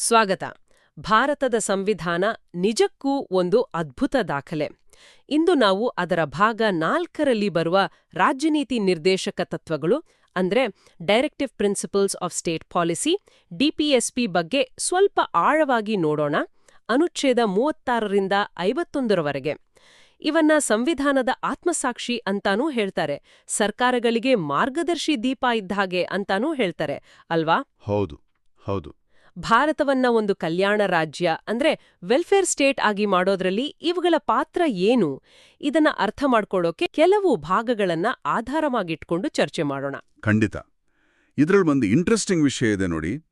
ಸ್ವಾಗತ. ಭಾರತದ ಸಂವಿಧಾನ ನಿಜಕ್ಕೂ ಒಂದು ಅದ್ಭುತ ದಾಖಲೆ. ಇಂದು ನಾವು ಅದರ ಭಾಗ ನಾಲ್ಕರಲ್ಲಿ ಬರುವ ರಾಜ್ಯನೀತಿ ನಿರ್ದೇಶಕ ತತ್ವಗಳು, ಅಂದ್ರೆ directive principles of state policy DPSP ಬಗ್ಗೆ ಸ್ವಲ್ಪ ಆಳವಾಗಿ ನೋಡೋಣ. ಅನುಚ್ಛೇದ ಮೂವತ್ತಾರರಿಂದ ಐವತ್ತೊಂದರವರೆಗೆ. ಇವನ್ನ ಸಂವಿಧಾನದ ಆತ್ಮಸಾಕ್ಷಿ ಅಂತಾನೂ ಹೇಳ್ತಾರೆ. ಸರ್ಕಾರಗಳಿಗೆ ಮಾರ್ಗದರ್ಶಿ ದೀಪ ಇದ್ಹಾಗೆ ಅಂತಾನೂ ಹೇಳ್ತಾರೆ. ಅಲ್ವಾ? ಹೌದು ಹೌದು. ಭಾರತವನ್ನ ಒಂದು ಕಲ್ಯಾಣ ರಾಜ್ಯ ಅಂದ್ರೆ ವೆಲ್ಫೇರ್ ಸ್ಟೇಟ್ ಆಗಿ ಮಾಡೋದ್ರಲ್ಲಿ ಇವುಗಳ ಪಾತ್ರ ಏನು? ಇದನ್ನ ಅರ್ಥ ಮಾಡ್ಕೊಳ್ಳೋಕೆ ಕೆಲವು ಭಾಗಗಳನ್ನ ಆಧಾರವಾಗಿಟ್ಕೊಂಡು ಚರ್ಚೆ ಮಾಡೋಣ. ಖಂಡಿತ. ಇದರಲ್ಲಿ ಒಂದು ಇಂಟ್ರೆಸ್ಟಿಂಗ್ ವಿಷಯ ಇದೆ ನೋಡಿ.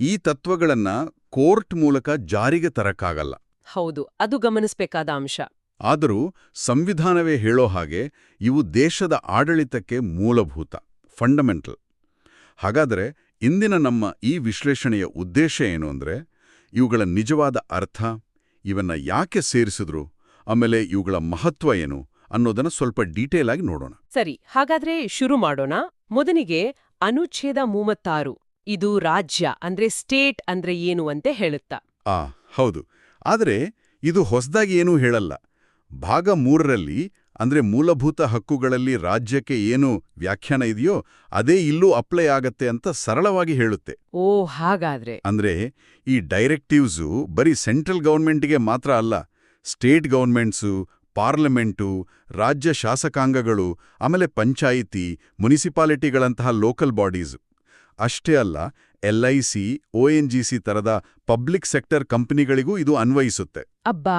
ಈ ತತ್ವಗಳನ್ನ ಕೋರ್ಟ್ ಮೂಲಕ ಜಾರಿಗೆ ತರಕ್ಕಾಗಲ್ಲ. ಹೌದು ಅದು ಗಮನಿಸಬೇಕಾದ ಅಂಶ. ಆದರೂ ಸಂವಿಧಾನವೇ ಹೇಳೋ ಹಾಗೆ ಇವು ದೇಶದ ಆಡಳಿತಕ್ಕೆ ಮೂಲಭೂತ ಫಂಡಮೆಂಟಲ್ ಹಾಗಾದರೆ ಇಂದಿನ ನಮ್ಮ ಈ ವಿಶ್ಲೇಷಣೆಯ ಉದ್ದೇಶ ಏನು ಅಂದರೆ ಇವುಗಳ ನಿಜವಾದ ಅರ್ಥ ಇವನ್ನ ಯಾಕೆ ಸೇರಿಸಿದ್ರು ಆಮೇಲೆ ಇವುಗಳ ಮಹತ್ವ ಏನು ಅನ್ನೋದನ್ನ ಸ್ವಲ್ಪ ಡೀಟೇಲ್ ಆಗಿ ನೋಡೋಣ. ಸರಿ ಹಾಗಾದ್ರೆ ಶುರು ಮಾಡೋಣ. ಮೊದಲಿಗೆ ಅನುಚ್ಛೇದ ಮೂವತ್ತಾರು ಇದು ರಾಜ್ಯ ಅಂದ್ರೆ ಸ್ಟೇಟ್ ಅಂದ್ರೆ ಏನು ಅಂತ ಹೇಳುತ್ತಾ? ಆ ಹೌದು. ಆದರೆ ಇದು ಹೊಸದಾಗಿ ಏನೂ ಹೇಳಲ್ಲ. ಭಾಗ ಮೂರರಲ್ಲಿ ಅಂದ್ರೆ ಮೂಲಭೂತ ಹಕ್ಕುಗಳಲ್ಲಿ ರಾಜ್ಯಕ್ಕೆ ಏನು ವ್ಯಾಖ್ಯಾನ ಇದೆಯೋ ಅದೇ ಇಲ್ಲೂ ಅಪ್ಲೈ ಆಗತ್ತೆ ಅಂತ ಸರಳವಾಗಿ ಹೇಳುತ್ತೆ. ಓ ಹಾಗಾದ್ರೆ. ಅಂದ್ರೆ ಈ ಡೈರೆಕ್ಟಿವ್ಸು ಬರೀ ಸೆಂಟ್ರಲ್ ಗೌರ್ಮೆಂಟ್ಗೆ ಮಾತ್ರ ಅಲ್ಲ ಸ್ಟೇಟ್ ಗೌರ್ಮೆಂಟ್ಸು ಪಾರ್ಲಿಮೆಂಟು ರಾಜ್ಯ ಶಾಸಕಾಂಗಗಳು ಆಮೇಲೆ ಪಂಚಾಯಿತಿ ಮುನಿಸಿಪಾಲಿಟಿಗಳಂತಹ ಲೋಕಲ್ ಬಾಡೀಸು. ಅಷ್ಟೇ ಅಲ್ಲ L I C O N G C ತರದ ಪಬ್ಲಿಕ್ ಸೆಕ್ಟರ್ ಕಂಪನಿಗಳಿಗೂ ಇದು ಅನ್ವಯಿಸುತ್ತೆ. ಅಬ್ಬಾ!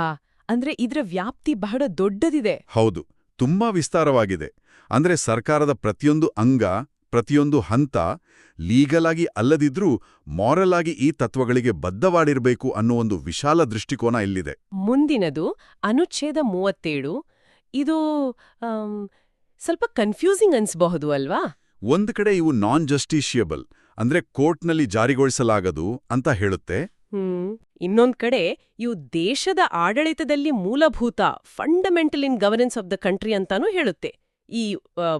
ಅಂದ್ರೆ ಇದರ ವ್ಯಾಪ್ತಿ ಬಹಳ ದೊಡ್ಡದಿದೆ. ಹೌದು ತುಂಬಾ ವಿಸ್ತಾರವಾಗಿದೆ. ಅಂದ್ರೆ ಸರ್ಕಾರದ ಪ್ರತಿಯೊಂದು ಅಂಗ ಪ್ರತಿಯೊಂದು ಹಂತ ಲೀಗಲ್ ಆಗಿ ಅಲ್ಲದಿದ್ರೂ ಮಾರಲ್ ಆಗಿ ಈ ತತ್ವಗಳಿಗೆ ಬದ್ಧವಾಡಿರಬೇಕು ಅನ್ನೋ ಒಂದು ವಿಶಾಲ ದೃಷ್ಟಿಕೋನ ಇಲ್ಲಿದೆ. ಮುಂದಿನದು ಅನುಚ್ಛೇದ ಮೂವತ್ತೇಳು. ಇದು ಸ್ವಲ್ಪ ಕನ್ಫ್ಯೂಸಿಂಗ್ ಅನ್ಸಬಹುದು ಅಲ್ವಾ? ಒಂದು ಕಡೆ ಇವು ನಾನ್ ಜಸ್ಟಿಷಿಯಬಲ್ ಅಂದ್ರೆ ಕೋರ್ಟ್ನಲ್ಲಿ ಜಾರಿಗೊಳಿಸಲಾಗದು ಅಂತ ಹೇಳುತ್ತೆ. ಹ್ಮ್. ಇನ್ನೊಂದ್ ಕಡೆ ಇವು ದೇಶದ ಆಡಳಿತದಲ್ಲಿ ಮೂಲಭೂತ fundamental in governance of the country ಅಂತಾನೂ ಹೇಳುತ್ತೆ. ಈ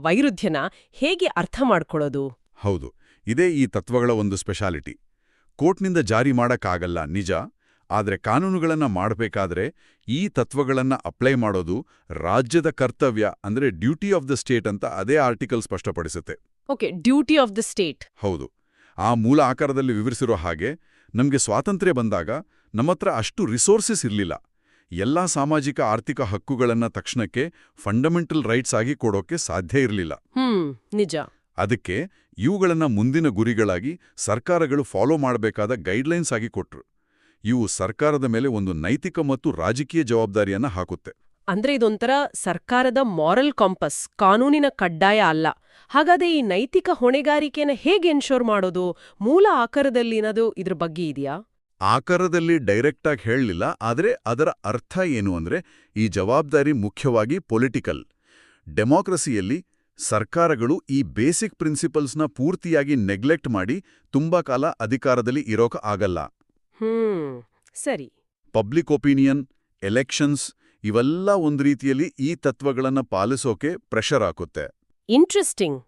ವೈರುಧ್ಯನ ಹೇಗೆ ಅರ್ಥ ಮಾಡ್ಕೊಳ್ಳೋದು? ಹೌದು. ಇದೇ ಈ ತತ್ವಗಳ ಒಂದು ಸ್ಪೆಷಾಲಿಟಿ ಕೋರ್ಟ್ನಿಂದ ಜಾರಿ ಮಾಡಕ್ಕಾಗಲ್ಲ ನಿಜ. ಆದರೆ ಕಾನೂನುಗಳನ್ನು ಮಾಡಬೇಕಾದ್ರೆ ಈ ತತ್ವಗಳನ್ನು ಅಪ್ಲೈ ಮಾಡೋದು ರಾಜ್ಯದ ಕರ್ತವ್ಯ ಅಂದ್ರೆ ಡ್ಯೂಟಿ ಆಫ್ ದ ಸ್ಟೇಟ್ ಅಂತ ಅದೇ article ಸ್ಪಷ್ಟಪಡಿಸುತ್ತೆ. Okay duty of the state ಹೌದು. ಆ ಮೂಲ ಆಕಾರದಲ್ಲಿ ವಿವರಿಸಿರೋ ಹಾಗೆ ನಮಗೆ ಸ್ವಾತಂತ್ರ್ಯ ಬಂದಾಗ ನಮ್ಮತ್ರ ಅಷ್ಟು ರಿಸೋರ್ಸಸ್ ಇರಲಿಲ್ಲ. ಎಲ್ಲಾ ಸಾಮಾಜಿಕ ಆರ್ಥಿಕ ಹಕ್ಕುಗಳನ್ನ ತಕ್ಷಣಕ್ಕೆ ಫಂಡಮೆಂಟಲ್ ರೈಟ್ಸ್ ಆಗಿ ಕೊಡೋಕೆ ಸಾಧ್ಯ ಇರಲಿಲ್ಲ. ನಿಜ. ಅದಕ್ಕೆ ಇವುಗಳನ್ನ ಮುಂದಿನ ಗುರಿಗಳಾಗಿ ಸರ್ಕಾರಗಳು ಫಾಲೋ ಮಾಡಬೇಕಾದ ಗೈಡ್ಲೈನ್ಸ್ ಆಗಿ ಕೊಟ್ರು. ಇವು ಸರ್ಕಾರದ ಮೇಲೆ ಒಂದು ನೈತಿಕ ಮತ್ತು ರಾಜಕೀಯ ಜವಾಬ್ದಾರಿಯನ್ನ ಹಾಕುತ್ತೆ. ಅಂದ್ರೆ ಇದೊಂಥರ ಸರ್ಕಾರದ ಮಾರಲ್ ಕಾಂಪಸ್ ಕಾನೂನಿನ ಕಡ್ಡಾಯ ಅಲ್ಲ. ಹಾಗಾದ್ರೆ ಈ ನೈತಿಕ ಹೊಣೆಗಾರಿಕೆನ ಹೇಗೆ ಎನ್ಶೋರ್ ಮಾಡೋದು? ಮೂಲ ಆಕಾರದಲ್ಲಿನದು ಇದ್ರ ಬಗ್ಗೆ ಇದೆಯಾ? ಆಕಾರದಲ್ಲಿ ಡೈರೆಕ್ಟಾಗಿ ಹೇಳಲಿಲ್ಲ ಆದರೆ ಅದರ ಅರ್ಥ ಏನು ಅಂದ್ರೆ ಈ ಜವಾಬ್ದಾರಿ ಮುಖ್ಯವಾಗಿ ಪೊಲಿಟಿಕಲ್ ಡೆಮಾಕ್ರಸಿಯಲ್ಲಿ ಸರ್ಕಾರಗಳು ಈ ಬೇಸಿಕ್ ಪ್ರಿನ್ಸಿಪಲ್ಸ್ನ ಪೂರ್ತಿಯಾಗಿ ನೆಗ್ಲೆಕ್ಟ್ ಮಾಡಿ ತುಂಬಾ ಕಾಲ ಅಧಿಕಾರದಲ್ಲಿ ಇರೋಕ ಆಗಲ್ಲ. ಹ್ಮ್ ಸರಿ. ಪಬ್ಲಿಕ್ ಒಪಿನಿಯನ್ ಎಲೆಕ್ಷನ್ಸ್ ಇವೆಲ್ಲ ಒಂದು ರೀತಿಯಲ್ಲಿ ಈ ತತ್ವಗಳನ್ನು ಪಾಲಿಸೋಕೆ ಪ್ರೆಷರ್ ಹಾಕುತ್ತೆ. ಇಂಟ್ರೆಸ್ಟಿಂಗ್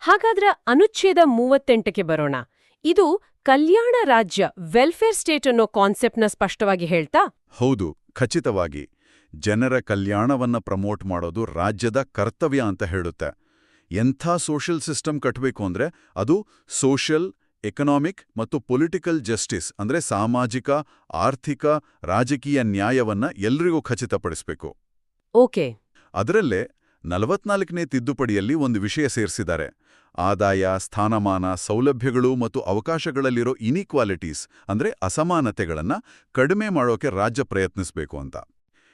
ಹಾಗಾದ್ರೆ ಅನುಚ್ಛೇದ ಮೂವತ್ತೆಂಟಕ್ಕೆ ಬರೋಣ. ಇದು ಕಲ್ಯಾಣ ರಾಜ್ಯ ವೆಲ್ಫೇರ್ ಸ್ಟೇಟ್ ಅನ್ನೋ ಕಾನ್ಸೆಪ್ಟ್ನ ಸ್ಪಷ್ಟವಾಗಿ ಹೇಳ್ತಾ? ಹೌದು ಖಚಿತವಾಗಿ. ಜನರ ಕಲ್ಯಾಣವನ್ನ ಪ್ರಮೋಟ್ ಮಾಡೋದು ರಾಜ್ಯದ ಕರ್ತವ್ಯ ಅಂತ ಹೇಳುತ್ತೆ. ಎಂಥ ಸೋಷಿಯಲ್ ಸಿಸ್ಟಮ್ ಕಟ್ಟಬೇಕು ಅಂದ್ರೆ ಅದು ಸೋಷಿಯಲ್ ಎಕನಾಮಿಕ್ ಮತ್ತು ಪೊಲಿಟಿಕಲ್ ಜಸ್ಟಿಸ್ ಅಂದ್ರೆ ಸಾಮಾಜಿಕ ಆರ್ಥಿಕ ರಾಜಕೀಯ ನ್ಯಾಯವನ್ನ ಎಲ್ರಿಗೂ ಖಚಿತಪಡಿಸಬೇಕು. ಓಕೆ. ಅದರಲ್ಲೇ ನಲವತ್ನಾಲ್ಕನೇ ತಿದ್ದುಪಡಿಯಲ್ಲಿ ಒಂದು ವಿಷಯ ಸೇರಿಸಿದ್ದಾರೆ. ಆದಾಯ ಸ್ಥಾನಮಾನ ಸೌಲಭ್ಯಗಳು ಮತ್ತು ಅವಕಾಶಗಳಲ್ಲಿರೋ ಇನಿಕ್ವಾಲಿಟೀಸ್ ಅಂದ್ರೆ ಅಸಮಾನತೆಗಳನ್ನ ಕಡಿಮೆ ಮಾಡೋಕೆ ರಾಜ್ಯ ಪ್ರಯತ್ನಿಸಬೇಕು ಅಂತ.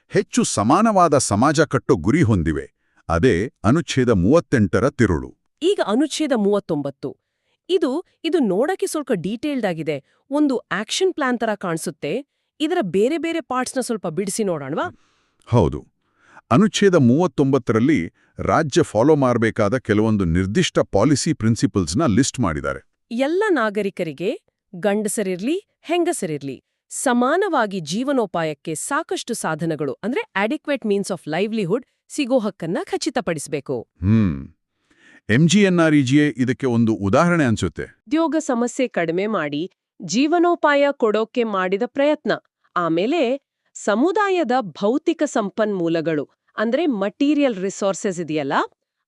ಹೆಚ್ಚು ಸಮಾನವಾದ ಸಮಾಜ ಕಟ್ಟೋ ಗುರಿ ಹೊಂದಿವೆ. ಅದೇ ಅನುಚ್ಛೇದ ಮೂವತ್ತೆಂಟರ ತಿರುಳು. ಈಗ ಅನುಚ್ಛೇದ ಮೂವತ್ತೊಂಬತ್ತು. ಇದು ಇದು ನೋಡಕ್ಕೆ ಸ್ವಲ್ಪ ಡೀಟೇಲ್ಡ್ ಆಗಿದೆ. ಒಂದು ಆಕ್ಷನ್ ಪ್ಲಾನ್ ತರ ಕಾಣಿಸುತ್ತೆ. ಇದರ ಬೇರೆ ಬೇರೆ ಪಾರ್ಟ್ಸ್ನ ಸ್ವಲ್ಪ ಬಿಡಿಸಿ ನೋಡೋಣವಾ? ಹೌದು. ಅನುಚ್ಛೇದ ಮೂವತ್ತೊಂಬತ್ತರಲ್ಲಿ ರಾಜ್ಯ ಫಾಲೋ ಮಾಡಬೇಕಾದ ಕೆಲವೊಂದು ನಿರ್ದಿಷ್ಟ ಪಾಲಿಸಿ ಪ್ರಿನ್ಸಿಪಲ್ಸ್ನ ಲಿಸ್ಟ್ ಮಾಡಿದ್ದಾರೆ. ಎಲ್ಲ ನಾಗರಿಕರಿಗೆ ಗಂಡಸರಿರ್ಲಿ ಹೆಂಗಸರಿರ್ಲಿ ಸಮಾನವಾಗಿ ಜೀವನೋಪಾಯಕ್ಕೆ ಸಾಕಷ್ಟು ಸಾಧನಗಳು ಅಂದ್ರೆ ಅಡಿಕ್ವೇಟ್ ಮೀನ್ಸ್ ಆಫ್ ಲೈವ್ಲಿಹುಡ್ ಸಿಗೋ ಹಕ್ಕನ್ನ ಖಚಿತಪಡಿಸಬೇಕು. ಹ್ಮ್. ಎಂಜಿಎನ್ಆರ್ಇಜಿಎ ಇದಕ್ಕೆ ಒಂದು ಉದಾಹರಣೆ ಅನ್ಸುತ್ತೆ. ಉದ್ಯೋಗ ಸಮಸ್ಯೆ ಕಡಿಮೆ ಮಾಡಿ ಜೀವನೋಪಾಯ ಕೊಡೋಕೆ ಮಾಡಿದ ಪ್ರಯತ್ನ. ಆಮೇಲೆ ಸಮುದಾಯದ ಭೌತಿಕ ಸಂಪನ್ಮೂಲಗಳು ಅಂದ್ರೆ ಮಟೀರಿಯಲ್ ರಿಸೋರ್ಸಸ್ ಇದೆಯಲ್ಲ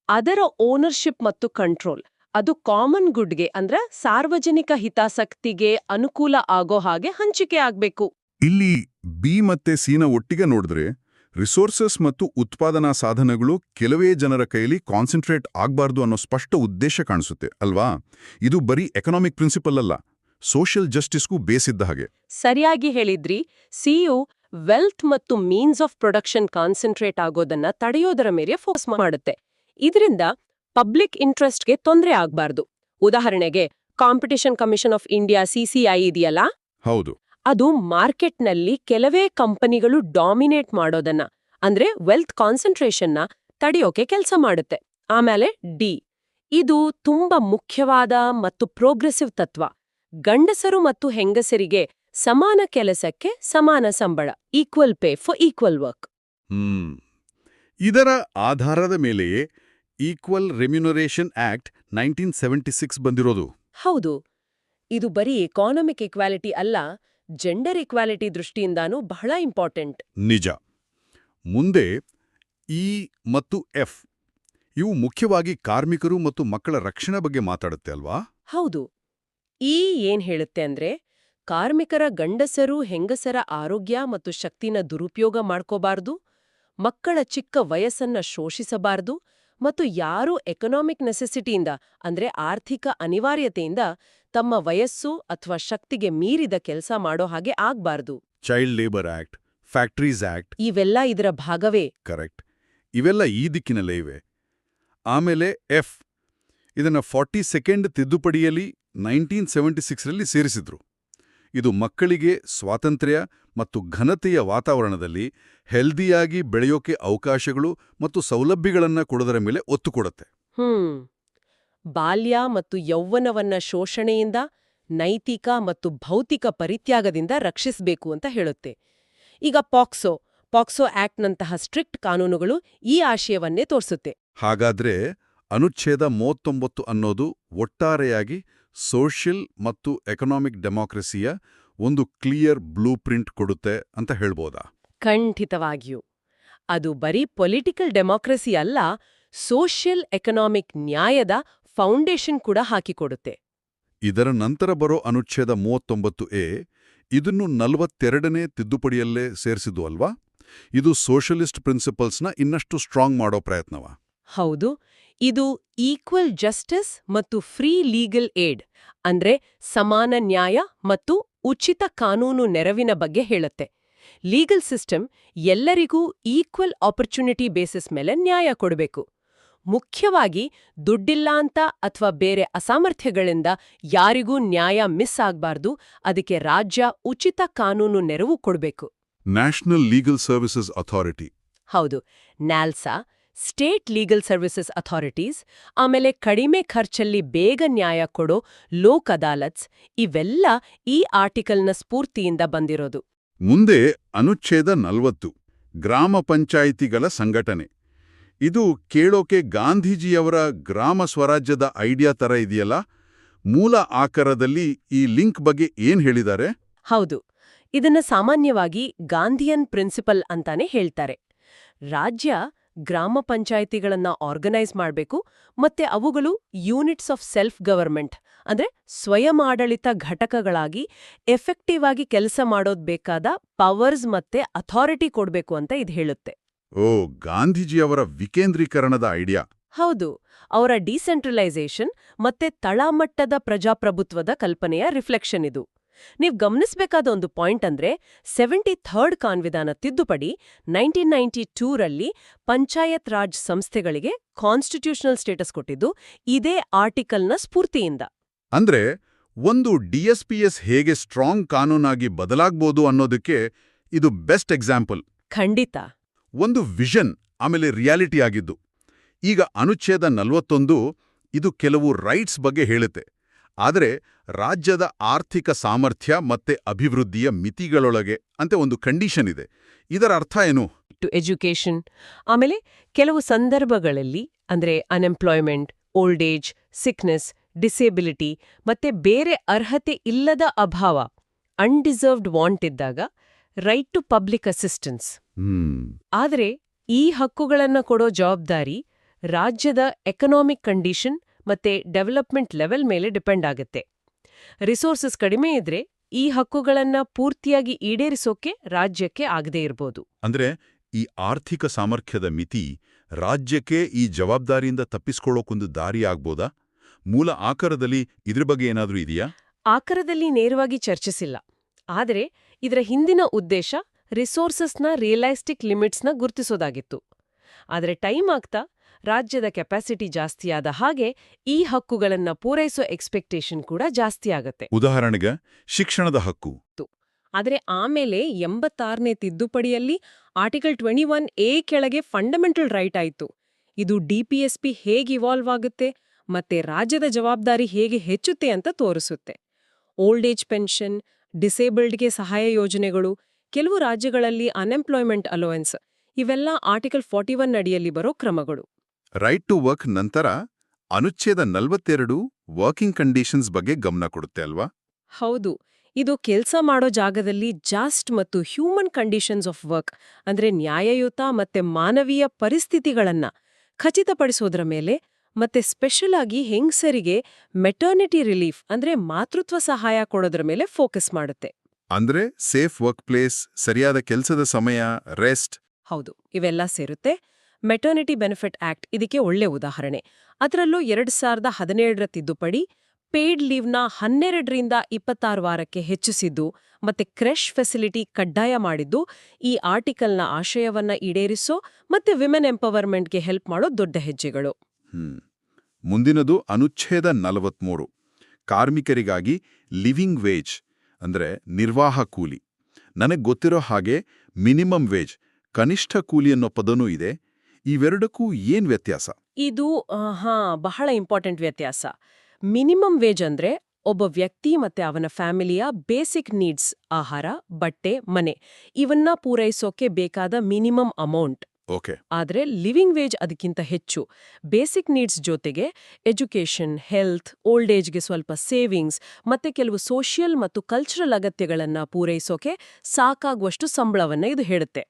ಅದರ ಓನರ್ಶಿಪ್ ಮತ್ತು ಕಂಟ್ರೋಲ್ ಅದು ಕಾಮನ್ ಗುಡ್ಗೆ ಅಂದ್ರೆ ಸಾರ್ವಜನಿಕ ಹಿತಾಸಕ್ತಿಗೆ ಅನುಕೂಲ ಆಗೋ ಹಾಗೆ ಹಂಚಿಕೆ ಆಗ್ಬೇಕು. ಇಲ್ಲಿ ಬಿ ಮತ್ತೆ ಸೀನ ಒಟ್ಟಿಗೆ ನೋಡಿದ್ರೆ ರಿಸೋರ್ಸಸ್ ಮತ್ತು ಉತ್ಪಾದನಾ ಸಾಧನಗಳು ಕೆಲವೇ ಜನರ ಕೈಲಿ ಕಾನ್ಸಂಟ್ರೇಟ್ ಆಗಬಾರ್ದು ಅನ್ನೋ ಸ್ಪಷ್ಟ ಉದ್ದೇಶ ಕಾಣಿಸುತ್ತೆ ಅಲ್ವಾ? ಇದು ಬರೀ ಎಕನಾಮಿಕ್ ಪ್ರಿನ್ಸಿಪಲ್ ಅಲ್ಲ ಸೋಷಿಯಲ್ ಜಸ್ಟಿಸ್ಗೂ ಬೇಸಿದ್ದ ಹಾಗೆ. ಸರಿಯಾಗಿ ಹೇಳಿದ್ರಿ. ಸಿಯು ವೆಲ್ತ್ ಮತ್ತು ಮೀನ್ಸ್ ಆಫ್ ಪ್ರೊಡಕ್ಷನ್ ಕಾನ್ಸಂಟ್ರೇಟ್ ಆಗೋದನ್ನ ತಡೆಯೋದರ ಮೇಲೆ ಫೋಕಸ್ ಮಾಡುತ್ತೆ. ಇದರಿಂದ ಪಬ್ಲಿಕ್ ಇಂಟ್ರೆಸ್ಟ್ಗೆ ತೊಂದರೆ ಆಗಬಾರ್ದು. ಉದಾಹರಣೆಗೆ competition commission of India CCI ಇದೆಯಲ್ಲ? ಹೌದು. ಅದು ಮಾರ್ಕೆಟ್ನಲ್ಲಿ ಕೆಲವೇ ಕಂಪನಿಗಳು ಡಾಮಿನೇಟ್ ಮಾಡೋದನ್ನ ಅಂದ್ರೆ ವೆಲ್ತ್ ಕಾನ್ಸಂಟ್ರೇಷನ್ನ ತಡೆಯೋಕೆ ಕೆಲಸ ಮಾಡುತ್ತೆ. ಆಮೇಲೆ ಡಿ ಇದು ತುಂಬಾ ಮುಖ್ಯವಾದ ಮತ್ತು ಪ್ರೋಗ್ರೆಸಿವ್ ತತ್ವ. ಗಂಡಸರು ಮತ್ತು ಹೆಂಗಸರಿಗೆ ಸಮಾನ ಕೆಲಸಕ್ಕೆ ಸಮಾನ ಸಂಬಳ equal pay for equal work ಇದರ ಆಧಾರದ ಮೇಲೆಯೇ equal remuneration act nineteen seventy six ಬಂದಿರೋದು. ಹೌದು. ಇದು ಬರೀ ಎಕಾನಮಿಕ್ ಇಕ್ವಾಲಿಟಿ ಅಲ್ಲ ಜೆಂಡರ್ ಇಕ್ವಾಲಿಟಿ ದೃಷ್ಟಿಯಿಂದಾನೂ ಬಹಳ ಇಂಪಾರ್ಟೆಂಟ್. ನಿಜ. ಮುಂದೆ ಇ ಮತ್ತು ಎಫ್ ಇವು ಮುಖ್ಯವಾಗಿ ಕಾರ್ಮಿಕರು ಮತ್ತು ಮಕ್ಕಳ ರಕ್ಷಣೆ ಬಗ್ಗೆ ಮಾತಾಡುತ್ತೆ ಅಲ್ವಾ? ಹೌದು. ಈ ಏನ್ ಹೇಳುತ್ತೆ ಅಂದ್ರೆ ಕಾರ್ಮಿಕರ ಗಂಡಸರು ಹೆಂಗಸರ ಆರೋಗ್ಯ ಮತ್ತು ಶಕ್ತಿನ ದುರುಪಯೋಗ ಮಾಡ್ಕೋಬಾರ್ದು ಮಕ್ಕಳ ಚಿಕ್ಕ ವಯಸ್ಸನ್ನ ಶೋಷಿಸಬಾರ್ದು ಮತ್ತು ಯಾರು ಎಕನಾಮಿಕ್ ನೆಸೆಸಿಟಿಯಿಂದ ಅಂದ್ರೆ ಆರ್ಥಿಕ ಅನಿವಾರ್ಯತೆಯಿಂದ ತಮ್ಮ ವಯಸ್ಸು ಅಥವಾ ಶಕ್ತಿಗೆ ಮೀರಿದ ಕೆಲಸ ಮಾಡೋ ಹಾಗೆ ಆಗ್ಬಾರ್ದು. Child labour act factories act ಇವೆಲ್ಲ ಇದರ ಭಾಗವೇ. ಕರೆಕ್ಟ್ ಇವೆಲ್ಲ ಈ ದಿಕ್ಕಿನಲ್ಲೇ ಇವೆ. ಆಮೇಲೆ ಎಫ್ ಇದನ್ನ ಫಾರ್ಟಿ ಸೆಕೆಂಡ್ ತಿದ್ದುಪಡಿಯಲ್ಲಿ ನೈನ್ಟೀನ್ ಸೆವೆಂಟಿ ಸಿಕ್ಸ್ರಲ್ಲಿ ಸೇರಿಸಿದ್ರು. ಇದು ಮಕ್ಕಳಿಗೆ ಸ್ವಾತಂತ್ರ್ಯ ಮತ್ತು ಘನತೆಯ ವಾತಾವರಣದಲ್ಲಿ ಹೆಲ್ದಿಯಾಗಿ ಬೆಳೆಯೋಕೆ ಅವಕಾಶಗಳು ಮತ್ತು ಸೌಲಭ್ಯಗಳನ್ನ ಕೊಡೋದರ ಮೇಲೆ ಒತ್ತು ಕೊಡುತ್ತೆ. ಬಾಲ್ಯ ಮತ್ತು ಯೌವನವನ್ನ ಶೋಷಣೆಯಿಂದ ನೈತಿಕ ಮತ್ತು ಭೌತಿಕ ಪರಿತ್ಯಾಗದಿಂದ ರಕ್ಷಿಸಬೇಕು ಅಂತ ಹೇಳುತ್ತೆ. ಈಗ ಪಾಕ್ಸೋ ಪಾಕ್ಸೋ ಆಕ್ಟ್ನಂತಹ ಸ್ಟ್ರಿಕ್ಟ್ ಕಾನೂನುಗಳು ಈ ಆಶಯವನ್ನೇ ತೋರಿಸುತ್ತೆ. ಹಾಗಾದ್ರೆ ಅನುಚ್ಛೇದ ಮೂವತ್ತೊಂಬತ್ತು ಅನ್ನೋದು ಒಟ್ಟಾರೆಯಾಗಿ ಸೋಷಿಯಲ್ ಮತ್ತು ಎಕನಾಮಿಕ್ ಡೆಮಾಕ್ರಸಿಯ ಒಂದು ಕ್ಲಿಯರ್ ಬ್ಲೂ ಪ್ರಿಂಟ್ ಕೊಡುತ್ತೆ ಅಂತ ಹೇಳ್ಬೋದಾ? ಖಂಡಿತವಾಗಿಯೂ. ಅದು ಬರೀ ಪೊಲಿಟಿಕಲ್ ಡೆಮಾಕ್ರೆಸಿ ಅಲ್ಲ ಸೋಷಿಯಲ್ ಎಕನಾಮಿಕ್ ನ್ಯಾಯದ ಫೌಂಡೇಶನ್ ಕೂಡ ಹಾಕಿಕೊಡುತ್ತೆ. ಇದರ ನಂತರ ಬರೋ ಅನುಚ್ಛೇದ ಮೂವತ್ತೊಂಬತ್ತು ಎ ಇದನ್ನು ನಲವತ್ತೆರಡನೇ ತಿದ್ದುಪಡಿಯಲ್ಲೇ ಸೇರಿಸಿದ್ದು ಅಲ್ವಾ? ಇದು ಸೋಷಲಿಸ್ಟ್ ಪ್ರಿನ್ಸಿಪಲ್ಸ್ನ ಇನ್ನಷ್ಟು ಸ್ಟ್ರಾಂಗ್ ಮಾಡೋ ಪ್ರಯತ್ನವ. ಹೌದು. ಇದು ಈಕ್ವಲ್ ಜಸ್ಟಿಸ್ ಮತ್ತು ಫ್ರೀ ಲೀಗಲ್ ಏಡ್ ಅಂದ್ರೆ ಸಮಾನ ನ್ಯಾಯ ಮತ್ತು ಉಚಿತ ಕಾನೂನು ನೆರವಿನ ಬಗ್ಗೆ ಹೇಳುತ್ತೆ. ಲೀಗಲ್ ಸಿಸ್ಟಮ್ ಎಲ್ಲರಿಗೂ ಈಕ್ವಲ್ ಆಪರ್ಚುನಿಟಿ ಬೇಸಿಸ್ ಮೇಲೆ ನ್ಯಾಯ ಕೊಡಬೇಕು. ಮುಖ್ಯವಾಗಿ ದುಡ್ಡಿಲ್ಲ ಅಂತ ಅಥವಾ ಬೇರೆ ಅಸಾಮರ್ಥ್ಯಗಳಿಂದ ಯಾರಿಗೂ ನ್ಯಾಯ ಮಿಸ್ ಆಗಬಾರ್ದು ಅದಕ್ಕೆ ರಾಜ್ಯ ಉಚಿತ ಕಾನೂನು ನೆರವು ಕೊಡಬೇಕು. National legal services authority. ಹೌದು NALSA state legal services authorities ಆಮೇಲೆ ಕಡಿಮೆ ಖರ್ಚಲ್ಲಿ ಬೇಗ ನ್ಯಾಯ ಕೊಡೋ ಲೋಕ್ ಅದಾಲತ್ಸ್ ಇವೆಲ್ಲ ಈ ಆರ್ಟಿಕಲ್ನ ಸ್ಫೂರ್ತಿಯಿಂದ ಬಂದಿರೋದು. ಮುಂದೆ ಅನುಚ್ಛೇದ ನಲವತ್ತು ಗ್ರಾಮ ಪಂಚಾಯಿತಿಗಳ ಸಂಘಟನೆ. ಇದು ಕೇಳೋಕೆ ಗಾಂಧೀಜಿಯವರ ಗ್ರಾಮ ಸ್ವರಾಜ್ಯದ ಐಡಿಯಾ ತರ ಇದೆಯಲ್ಲ? ಮೂಲ ಆಕಾರದಲ್ಲಿ ಈ ಲಿಂಕ್ ಬಗ್ಗೆ ಏನ್ ಹೇಳಿದ್ದಾರೆ? ಹೌದು ಇದನ್ನ ಸಾಮಾನ್ಯವಾಗಿ ಗಾಂಧಿಯನ್ ಪ್ರಿನ್ಸಿಪಲ್ ಅಂತಾನೆ ಹೇಳ್ತಾರೆ. ರಾಜ್ಯ ಗ್ರಾಮ ಪಂಚಾಯಿತಿಗಳನ್ನ ಆರ್ಗನೈಸ್ ಮಾಡಬೇಕು ಮತ್ತೆ ಅವುಗಳು ಯೂನಿಟ್ಸ್ ಆಫ್ ಸೆಲ್ಫ್ ಗವರ್ಮೆಂಟ್ ಅಂದ್ರೆ ಸ್ವಯಂ ಆಡಳಿತ ಘಟಕಗಳಾಗಿ ಎಫೆಕ್ಟಿವ್ ಆಗಿ ಕೆಲಸ ಮಾಡೋದ್ ಬೇಕಾದ ಪವರ್ಸ್ ಮತ್ತೆ ಅಥಾರಿಟಿ ಕೊಡ್ಬೇಕು ಅಂತ ಇದು ಹೇಳುತ್ತೆ. ಓ ಗಾಂಧೀಜಿಯವರ ವಿಕೇಂದ್ರೀಕರಣದ ಐಡಿಯಾ ಹೌದು ಅವರ ಡಿಸೆಂಟ್ರಲೈಸೇಷನ್ ಮತ್ತೆ ತಳಮಟ್ಟದ ಪ್ರಜಾಪ್ರಭುತ್ವದ ಕಲ್ಪನೆಯ ರಿಫ್ಲೆಕ್ಷನ್ ಇದು. ನೀವ್ ಗಮನಿಸಬೇಕಾದ ಒಂದು ಪಾಯಿಂಟ್ ಅಂದ್ರೆ ಸೆವೆಂಟಿ ಥರ್ಡ್ ಕಾನ್ವಿಧಾನ ತಿದ್ದುಪಡಿ ನೈನ್ಟೀನ್ ನೈನ್ಟಿ ಟೂರಲ್ಲಿ ಪಂಚಾಯತ್ ರಾಜ್ ಸಂಸ್ಥೆಗಳಿಗೆ ಕಾನ್ಸ್ಟಿಟ್ಯೂಷನಲ್ ಸ್ಟೇಟಸ್ ಕೊಟ್ಟಿದ್ದು ಇದೇ ಆರ್ಟಿಕಲ್ನ ಸ್ಫೂರ್ತಿಯಿಂದ. ಅಂದ್ರೆ ಒಂದು ಡಿಎಸ್ಪಿಎಸ್ ಹೇಗೆ ಸ್ಟ್ರಾಂಗ್ ಕಾನೂನಾಗಿ ಬದಲಾಗ್ಬೋದು ಅನ್ನೋದಕ್ಕೆ ಇದು ಬೆಸ್ಟ್ ಎಕ್ಸಾಂಪಲ್ ಖಂಡಿತ. ಒಂದು ವಿಷನ್ ಆಮೇಲೆ ರಿಯಾಲಿಟಿ ಆಗಿದ್ದು. ಈಗ ಅನುಚ್ಛೇದ ನಲವತ್ತೊಂದು ಇದು ಕೆಲವು ರೈಟ್ಸ್ ಬಗ್ಗೆ ಹೇಳುತ್ತೆ. ಆದರೆ ರಾಜ್ಯದ ಆರ್ಥಿಕ ಸಾಮರ್ಥ್ಯ ಮತ್ತೆ ಅಭಿವೃದ್ಧಿಯ ಮಿತಿಗಳೊಳಗೆ ಅಂತ ಒಂದು ಕಂಡೀಷನ್ ಇದೆ. ಇದರ ಅರ್ಥ ಏನು? ಟು ಎಜುಕೇಷನ್ ಆಮೇಲೆ ಕೆಲವು ಸಂದರ್ಭಗಳಲ್ಲಿ ಅಂದ್ರೆ unemployment old age sickness disability ಮತ್ತೆ ಬೇರೆ ಅರ್ಹತೆ ಇಲ್ಲದ ಅಭಾವ ಅನ್ಡಿಸರ್ವ್ಡ್ ವಾಂಟ್ ಇದ್ದಾಗ ರೈಟ್ ಟು ಪಬ್ಲಿಕ್ ಅಸಿಸ್ಟೆನ್ಸ್ ಆದರೆ ಈ ಹಕ್ಕುಗಳನ್ನು ಕೊಡೋ ಜವಾಬ್ದಾರಿ ರಾಜ್ಯದ ಎಕನಾಮಿಕ್ ಕಂಡೀಷನ್ ಮತ್ತೆ ಡೆವಲಪ್ಮೆಂಟ್ ಲೆವೆಲ್ ಮೇಲೆ ಡಿಪೆಂಡ್ ಆಗುತ್ತೆ. ರಿಸೋರ್ಸಸ್ ಕಡಿಮೆ ಇದ್ರೆ ಈ ಹಕ್ಕುಗಳನ್ನ ಪೂರ್ತಿಯಾಗಿ ಈಡೇರಿಸೋಕೆ ರಾಜ್ಯಕ್ಕೆ ಆಗದೇ ಇರಬಹುದು ಅಂದ್ರೆ ಈ ಆರ್ಥಿಕ ಸಾಮರ್ಥ್ಯದ ಮಿತಿ ರಾಜ್ಯಕ್ಕೆ ಈ ಜವಾಬ್ದಾರಿಯಿಂದ ತಪ್ಪಿಸ್ಕೊಳ್ಳೋಕೊಂದು ದಾರಿ ಆಗ್ಬೋದಾ? ಮೂಲ ಆಕಾರದಲ್ಲಿ ಇದ್ರ ಬಗ್ಗೆ ಏನಾದರೂ ಇದೆಯಾ? ಆಕರದಲ್ಲಿ ನೇರವಾಗಿ ಚರ್ಚಿಸಿಲ್ಲ. ಆದರೆ ಇದರ ಹಿಂದಿನ ಉದ್ದೇಶ ರಿಸೋರ್ಸಸ್ನ ರಿಯಲೈಸ್ಟಿಕ್ ಲಿಮಿಟ್ಸ್ನ ಗುರ್ತಿಸೋದಾಗಿತ್ತು. ಆದರೆ ಟೈಮ್ ಆಗ್ತಾ ರಾಜ್ಯದ ಕೆಪಾಸಿಟಿ ಜಾಸ್ತಿಯಾದ ಹಾಗೆ ಈ ಹಕ್ಕುಗಳನ್ನು ಪೂರೈಸೋ ಎಕ್ಸ್ಪೆಕ್ಟೇಷನ್ ಕೂಡ ಜಾಸ್ತಿ ಆಗತ್ತೆ. ಉದಾಹರಣೆಗೆ ಶಿಕ್ಷಣದ ಹಕ್ಕು. ಆದರೆ ಆಮೇಲೆ ಎಂಬತ್ತಾರನೇ ತಿದ್ದುಪಡಿಯಲ್ಲಿ ಆರ್ಟಿಕಲ್ ಟ್ವೆಂಟಿ ಒನ್ ಎ ಕೆಳಗೆ ಫಂಡಮೆಂಟಲ್ ರೈಟ್ ಆಯಿತು. ಇದು ಡಿಪಿಎಸ್ಪಿ ಹೇಗೆ ಇವಾಲ್ವ್ ಆಗುತ್ತೆ ಮತ್ತೆ ರಾಜ್ಯದ ಜವಾಬ್ದಾರಿ ಹೇಗೆ ಹೆಚ್ಚುತ್ತೆ ಅಂತ ತೋರಿಸುತ್ತೆ. ಓಲ್ಡ್ ಏಜ್ ಪೆನ್ಷನ್ ಡಿಸೇಬಲ್ಡ್ಗೆ ಸಹಾಯ ಯೋಜನೆಗಳು ಕೆಲವು ರಾಜ್ಯಗಳಲ್ಲಿ ಅನ್ಎಂಪ್ಲಾಯ್ಮೆಂಟ್ ಅಲೋವೆನ್ಸ್ ಇವೆಲ್ಲ ಆರ್ಟಿಕಲ್ ಫಾರ್ಟಿ ಒನ್ ಅಡಿಯಲ್ಲಿ ಬರೋ ಕ್ರಮಗಳು. ರೈಟ್ ಟು ವರ್ಕ್ ನಂತರ ಅನುಚ್ಛೇದ ನಲವತ್ತೆರಡು ವರ್ಕಿಂಗ್ ಕಂಡೀಷನ್ಸ್ ಬಗ್ಗೆ ಗಮನ ಕೊಡುತ್ತೆ ಅಲ್ವಾ? ಹೌದು. ಇದು ಕೆಲಸ ಮಾಡೋ ಜಾಗದಲ್ಲಿ ಜಾಸ್ಟ್ ಮತ್ತು ಹ್ಯೂಮನ್ ಕಂಡೀಷನ್ಸ್ ಆಫ್ ವರ್ಕ್ ಅಂದ್ರೆ ನ್ಯಾಯಯುತ ಮತ್ತೆ ಮಾನವೀಯ ಪರಿಸ್ಥಿತಿಗಳನ್ನ ಖಚಿತಪಡಿಸೋದ್ರ ಮೇಲೆ ಮತ್ತೆ ಸ್ಪೆಷಲ್ ಆಗಿ ಹೆಂಗಸರಿಗೆ ಮೆಟರ್ನಿಟಿ ರಿಲೀಫ್ ಅಂದ್ರೆ ಮಾತೃತ್ವ ಸಹಾಯ ಕೊಡೋದ್ರ ಮೇಲೆ ಫೋಕಸ್ ಮಾಡುತ್ತೆ. ಅಂದ್ರೆ ಸೇಫ್ ವರ್ಕ್ ಪ್ಲೇಸ್ ಸರಿಯಾದ ಕೆಲಸದ ಸಮಯ ರೆಸ್ಟ್ ಹೌದು. ಇವೆಲ್ಲ ಸೇರುತ್ತೆ. ಮೆಟರ್ನಿಟಿ ಬೆನಿಫಿಟ್ ಆಕ್ಟ್ ಇದಕ್ಕೆ ಒಳ್ಳೆ ಉದಾಹರಣೆ. ಅದರಲ್ಲೂ ಎರಡು ಸಾವಿರದ ಹದಿನೇಳರ ತಿದ್ದುಪಡಿ ಪೇಯ್ಡ್ ಲೀವ್ನ ಹನ್ನೆರಡರಿಂದ ಇಪ್ಪತ್ತಾರು ವಾರಕ್ಕೆ ಹೆಚ್ಚಿಸಿದ್ದು, ಮತ್ತೆ ಕ್ರೆಶ್ ಫೆಸಿಲಿಟಿ ಕಡ್ಡಾಯ ಮಾಡಿದ್ದು, ಈ ಆರ್ಟಿಕಲ್ನ ಆಶಯವನ್ನ ಈಡೇರಿಸೋ ಮತ್ತೆ ವಿಮೆನ್ ಎಂಪವರ್ಮೆಂಟ್ಗೆ ಹೆಲ್ಪ್ ಮಾಡೋ ದೊಡ್ಡ ಹೆಜ್ಜೆಗಳು. ಮುಂದಿನದು ಅನುಚ್ಛೇದ ನಲವತ್ಮೂರು. ಕಾರ್ಮಿಕರಿಗಾಗಿ ಲಿವಿಂಗ್ ವೇಜ್ ಅಂದ್ರೆ ನಿರ್ವಾಹ ಕೂಲಿ. ನನಗೆ ಗೊತ್ತಿರೋ ಹಾಗೆ ಮಿನಿಮಮ್ ವೇಜ್ ಕನಿಷ್ಠ ಕೂಲಿ ಅನ್ನೋ ಪದನೂ ಇದೆ. ಇವೆರಡಕ್ಕೂ ಏನ್ ವ್ಯತ್ಯಾಸ? ಇದು ಹಾ ಬಹಳ ಇಂಪಾರ್ಟೆಂಟ್ ವ್ಯತ್ಯಾಸ. ಮಿನಿಮಮ್ ವೇಜ್ ಅಂದ್ರೆ ಒಬ್ಬ ವ್ಯಕ್ತಿ ಮತ್ತೆ ಅವನ ಫ್ಯಾಮಿಲಿಯ ಬೇಸಿಕ್ ನೀಡ್ಸ್ ಆಹಾರ ಬಟ್ಟೆ ಮನೆ. ಇವನ್ನ ಪೂರೈಸೋಕೆ ಬೇಕಾದ ಮಿನಿಮಮ್ ಅಮೌಂಟ್. ಓಕೆ. ಆದ್ರೆ ಲಿವಿಂಗ್ ವೇಜ್ ಅದಕ್ಕಿಂತ ಹೆಚ್ಚು. ಬೇಸಿಕ್ ನೀಡ್ಸ್ ಜೊತೆಗೆ ಎಜುಕೇಷನ್ ಹೆಲ್ತ್ ಓಲ್ಡ್ ಏಜ್ಗೆ ಸ್ವಲ್ಪ ಸೇವಿಂಗ್ಸ್ ಮತ್ತೆ ಕೆಲವು ಸೋಷಿಯಲ್ ಮತ್ತು ಕಲ್ಚರಲ್ ಅಗತ್ಯಗಳನ್ನು ಪೂರೈಸೋಕೆ ಸಾಕಾಗುವಷ್ಟು ಸಂಬಳವನ್ನ ಇದು ಹೇಳುತ್ತೆ.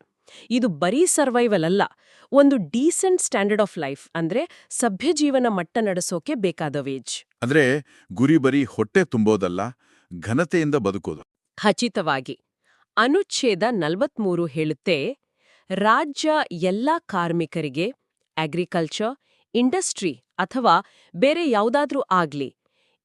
ಇದು ಬರೀ ಸರ್ವೈವಲ್ ಅಲ್ಲ ಒಂದು ಡೀಸೆಂಟ್ ಸ್ಟ್ಯಾಂಡರ್ಡ್ ಆಫ್ ಲೈಫ್ ಅಂದ್ರೆ ಸಭ್ಯ ಜೀವನ ಮಟ್ಟ ನಡೆಸೋಕೆ ಬೇಕಾದ ವೇಜ್ ಅಂದ್ರೆ ಗುರಿ ಬರೀ ಹೊಟ್ಟೆ ತುಂಬೋದಲ್ಲ ಘನತೆಯಿಂದ ಬದುಕೋದು. ಖಚಿತವಾಗಿ ಅನುಚ್ಛೇದ ನಲವತ್ಮೂರು ಹೇಳುತ್ತೆ ರಾಜ್ಯ ಎಲ್ಲ ಕಾರ್ಮಿಕರಿಗೆ ಅಗ್ರಿಕಲ್ಚರ್ ಇಂಡಸ್ಟ್ರಿ ಅಥವಾ ಬೇರೆ ಯಾವುದಾದ್ರೂ ಆಗ್ಲಿ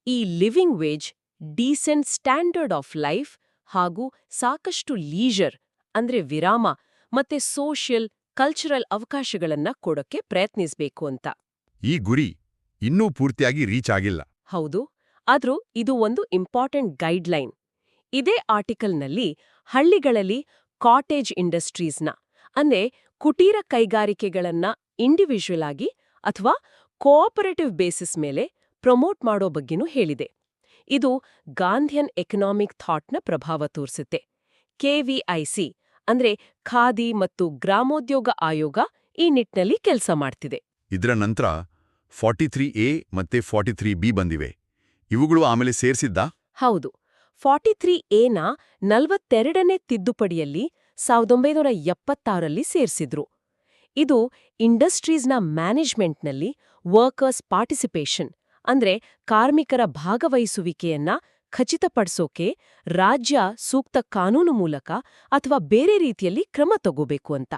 ಈ living wage decent standard of life ಹಾಗೂ ಸಾಕಷ್ಟು ಲೀಜರ್ ಅಂದ್ರೆ ವಿರಾಮ ಮತ್ತೆ ಸೋಷಿಯಲ್ ಕಲ್ಚರಲ್ ಅವಕಾಶಗಳನ್ನ ಕೊಡೋಕೆ ಪ್ರಯತ್ನಿಸಬೇಕು ಅಂತ. ಈ ಗುರಿ ಇನ್ನೂ ಪೂರ್ತಿಯಾಗಿ ರೀಚ್ ಆಗಿಲ್ಲ. ಹೌದು ಆದ್ರೂ ಇದು ಒಂದು ಇಂಪಾರ್ಟೆಂಟ್ ಗೈಡ್ಲೈನ್. ಇದೇ ಆರ್ಟಿಕಲ್ನಲ್ಲಿ ಹಳ್ಳಿಗಳಲ್ಲಿ ಕಾಟೇಜ್ ಇಂಡಸ್ಟ್ರೀಸ್ನ ಅಂದ್ರೆ ಕುಟೀರ ಕೈಗಾರಿಕೆಗಳನ್ನ ಇಂಡಿವಿಜುವಲ್ ಆಗಿ ಅಥವಾ ಕೋಆಪರೇಟಿವ್ ಬೇಸಿಸ್ ಮೇಲೆ ಪ್ರಮೋಟ್ ಮಾಡೋ ಬಗ್ಗೆನೂ ಹೇಳಿದೆ. ಇದು ಗಾಂಧಿಯನ್ ಎಕನಾಮಿಕ್ ಥಾಟ್ನ ಪ್ರಭಾವ ತೋರಿಸುತ್ತೆ. ಕೆವಿಐಸಿ ಅಂದ್ರೆ ಖಾದಿ ಮತ್ತು ಗ್ರಾಮೋದ್ಯೋಗ ಆಯೋಗ ಈ ನಿಟ್ಟಿನಲ್ಲಿ ಕೆಲಸ ಮಾಡ್ತಿದೆ. ಇದರ ನಂತರ ಫಾರ್ಟಿ ತ್ರೀ ಎ ಮತ್ತೆ ಫಾರ್ಟಿ ತ್ರೀ ಬಿ ಬಂದಿವೆ. ಇವುಗಳು ಆಮೇಲೆ ಸೇರಿಸಿದ್ದ? ಹೌದು. ಫಾರ್ಟಿ ತ್ರೀ ಎನ ನಲವತ್ತೆರಡನೇ ತಿದ್ದುಪಡಿಯಲ್ಲಿ ಸಾವಿರದೊಂಬೈನೂರ ಎಪ್ಪತ್ತಾರಲ್ಲಿ ಸೇರಿಸಿದ್ರು. ಇದು ಇಂಡಸ್ಟ್ರೀಸ್ನ ಮ್ಯಾನೇಜ್ಮೆಂಟ್ನಲ್ಲಿ ವರ್ಕರ್ಸ್ ಪಾರ್ಟಿಸಿಪೇಷನ್ ಅಂದ್ರೆ ಕಾರ್ಮಿಕರ ಭಾಗವಹಿಸುವಿಕೆಯನ್ನ ಖಚಿತಪಡಿಸೋಕೆ ರಾಜ್ಯ ಸೂಕ್ತ ಕಾನೂನು ಮೂಲಕ ಅಥವಾ ಬೇರೆ ರೀತಿಯಲ್ಲಿ ಕ್ರಮ ತಗೋಬೇಕು ಅಂತ.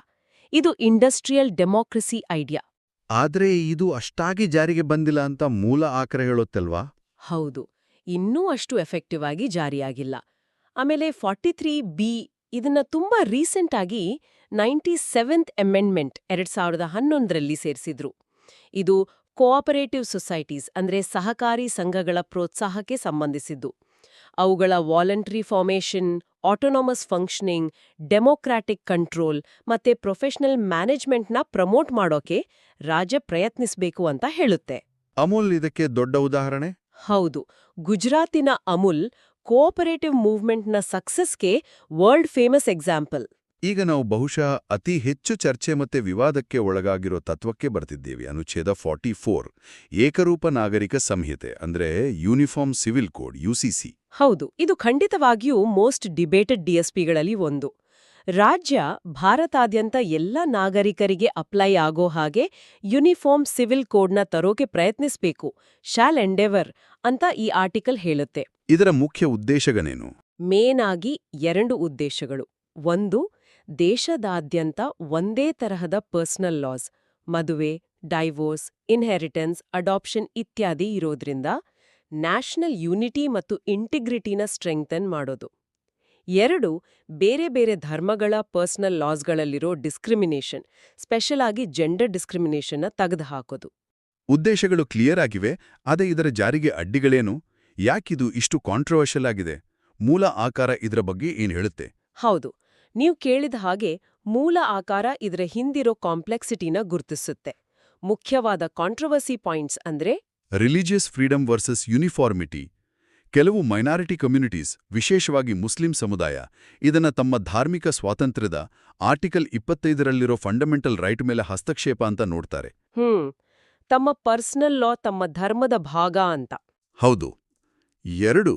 ಇದು ಇಂಡಸ್ಟ್ರಿಯಲ್ ಡೆಮಾಕ್ರಸಿ ಐಡಿಯಾ. ಆದ್ರೆ ಇದು ಅಷ್ಟಾಗಿ ಜಾರಿಗೆ ಬಂದಿಲ್ಲ ಅಂತ ಮೂಲ ಆಕರ ಹೇಳುತ್ತಲ್ವಾ? ಹೌದು. ಇನ್ನೂ ಅಷ್ಟು ಎಫೆಕ್ಟಿವ್ ಆಗಿ ಜಾರಿಯಾಗಿಲ್ಲ. ಆಮೇಲೆ ಫಾರ್ಟಿ ತ್ರೀ ಬಿ ಇದನ್ನ ತುಂಬಾ ರೀಸೆಂಟ್ ಆಗಿ ನೈಂಟಿ ಸೆವೆಂತ್ ಅಮೆಂಡ್ಮೆಂಟ್ ಎರಡ್ ಸಾವಿರದ ಹನ್ನೊಂದರಲ್ಲಿ ಸೇರಿಸಿದ್ರು. ಇದು ಕೋಆಪರೇಟಿವ್ ಸೊಸೈಟೀಸ್ ಅಂದ್ರೆ ಸಹಕಾರಿ ಸಂಘಗಳ ಪ್ರೋತ್ಸಾಹಕ್ಕೆ ಸಂಬಂಧಿಸಿದ್ದು. ಅವುಗಳ voluntary formation autonomous functioning democratic control ಮತ್ತೆ ಪ್ರೊಫೆಷನಲ್ ಮ್ಯಾನೇಜ್ಮೆಂಟ್ನ ಪ್ರಮೋಟ್ ಮಾಡೋಕೆ ರಾಜ್ಯ ಪ್ರಯತ್ನಿಸಬೇಕು ಅಂತ ಹೇಳುತ್ತೆ. ಅಮೂಲ್ ಇದಕ್ಕೆ ದೊಡ್ಡ ಉದಾಹರಣೆ? ಹೌದು. ಗುಜರಾತಿನ ಅಮುಲ್ ಕೋಆಪರೇಟಿವ್ ಮೂವ್ಮೆಂಟ್ನ ಸಕ್ಸಸ್ಗೆ ವರ್ಲ್ಡ್ ಫೇಮಸ್ ಎಕ್ಸಾಂಪಲ್. ಈಗ ನಾವು ಬಹುಶಃ ಅತಿ ಹೆಚ್ಚು ಚರ್ಚೆ ಮತ್ತೆ ವಿವಾದಕ್ಕೆ ಒಳಗಾಗಿರೋ ತತ್ವಕ್ಕೆ ಬರ್ತಿದ್ದೇವೆ. ಅನುಚ್ಛೇದ ಫಾರ್ಟಿ ಫೋರ್ ಏಕರೂಪ ನಾಗರಿಕ ಸಂಹಿತೆ ಅಂದ್ರೆ ಯೂನಿಫಾರ್ಮ್ ಸಿವಿಲ್ ಕೋಡ್ ಯುಸಿಸಿ ಹೌದು ಇದು ಖಂಡಿತವಾಗಿಯೂ ಮೋಸ್ಟ್ ಡಿಬೇಟೆಡ್ ಡಿಎಸ್ಪಿಗಳಲ್ಲಿ ಒಂದು. ರಾಜ್ಯ ಭಾರತಾದ್ಯಂತ ಎಲ್ಲ ನಾಗರಿಕರಿಗೆ ಅಪ್ಲೈ ಆಗೋ ಹಾಗೆ ಯೂನಿಫಾರ್ಮ್ ಸಿವಿಲ್ ಕೋಡ್ನ ತರೋಕೆ ಪ್ರಯತ್ನಿಸಬೇಕು. ಶಾಲ್ ಎಂಡೆವರ್ ಅಂತ ಈ ಆರ್ಟಿಕಲ್ ಹೇಳುತ್ತೆ. ಇದರ ಮುಖ್ಯ ಉದ್ದೇಶಗನೇನು ಮೇನ್ ಆಗಿ ಎರಡು ಉದ್ದೇಶಗಳು. ಒಂದು ದೇಶದಾದ್ಯಂತ ಒಂದೇ ತರಹದ ಪರ್ಸನಲ್ ಲಾಸ್ ಮದುವೆ ಡೈವೋರ್ಸ್ ಇನ್ಹೆರಿಟೆನ್ಸ್ ಅಡಾಪ್ಷನ್ ಇತ್ಯಾದಿ ಇರೋದ್ರಿಂದ ನ್ಯಾಷನಲ್ ಯೂನಿಟಿ ಮತ್ತು ಇಂಟಿಗ್ರಿಟಿನ ಸ್ಟ್ರೆಂಗ್ತನ್ ಮಾಡೋದು. ಎರಡು ಬೇರೆ ಬೇರೆ ಧರ್ಮಗಳ ಪರ್ಸನಲ್ ಲಾಸ್ಗಳಲ್ಲಿರೋ ಡಿಸ್ಕ್ರಿಮಿನೇಷನ್ ಸ್ಪೆಷಲ್ ಆಗಿ ಜೆಂಡರ್ ಡಿಸ್ಕ್ರಿಮಿನೇಷನ್ನ ತೆಗೆದುಹಾಕೋದು. ಉದ್ದೇಶಗಳು ಕ್ಲಿಯರ್ ಆಗಿವೆ ಆದರೆ ಇದರ ಜಾರಿಗೆ ಅಡ್ಡಿಗಳೇನು? ಯಾಕಿದು ಇಷ್ಟು ಕಾಂಟ್ರವರ್ಷಿಯಲ್ ಆಗಿದೆ? ಮೂಲ ಆಕಾರ ಇದರ ಬಗ್ಗೆ ಏನು ಹೇಳುತ್ತೆ? ಹೌದು. ನೀವು ಕೇಳಿದ ಹಾಗೆ ಮೂಲ ಆಕಾರ ಇದರ ಹಿಂದಿರೋ ಕಾಂಪ್ಲೆಕ್ಸಿಟಿನ ಗುರುತಿಸುತ್ತೆ. ಮುಖ್ಯವಾದ ಕಾಂಟ್ರವರ್ಸಿ ಪಾಯಿಂಟ್ಸ್ ಅಂದ್ರೆ ರಿಲಿಜಿಯಸ್ ಫ್ರೀಡಮ್ ವರ್ಸಸ್ ಯೂನಿಫಾರ್ಮಿಟಿ ಕೆಲವು ಮೈನಾರಿಟಿ ಕಮ್ಯುನಿಟೀಸ್ ವಿಶೇಷವಾಗಿ ಮುಸ್ಲಿಂ ಸಮುದಾಯ ಇದನ್ನ ತಮ್ಮ ಧಾರ್ಮಿಕ ಸ್ವಾತಂತ್ರ್ಯದ ಆರ್ಟಿಕಲ್ ಇಪ್ಪತ್ತೈದರಲ್ಲಿರೋ ಫಂಡಮೆಂಟಲ್ ರೈಟ್ ಮೇಲೆ ಹಸ್ತಕ್ಷೇಪ ಅಂತ ನೋಡ್ತಾರೆ. ಹ್ಮ್ ತಮ್ಮ ಪರ್ಸನಲ್ ಲಾ ತಮ್ಮ ಧರ್ಮದ ಭಾಗ ಅಂತ. ಹೌದು. ಎರಡು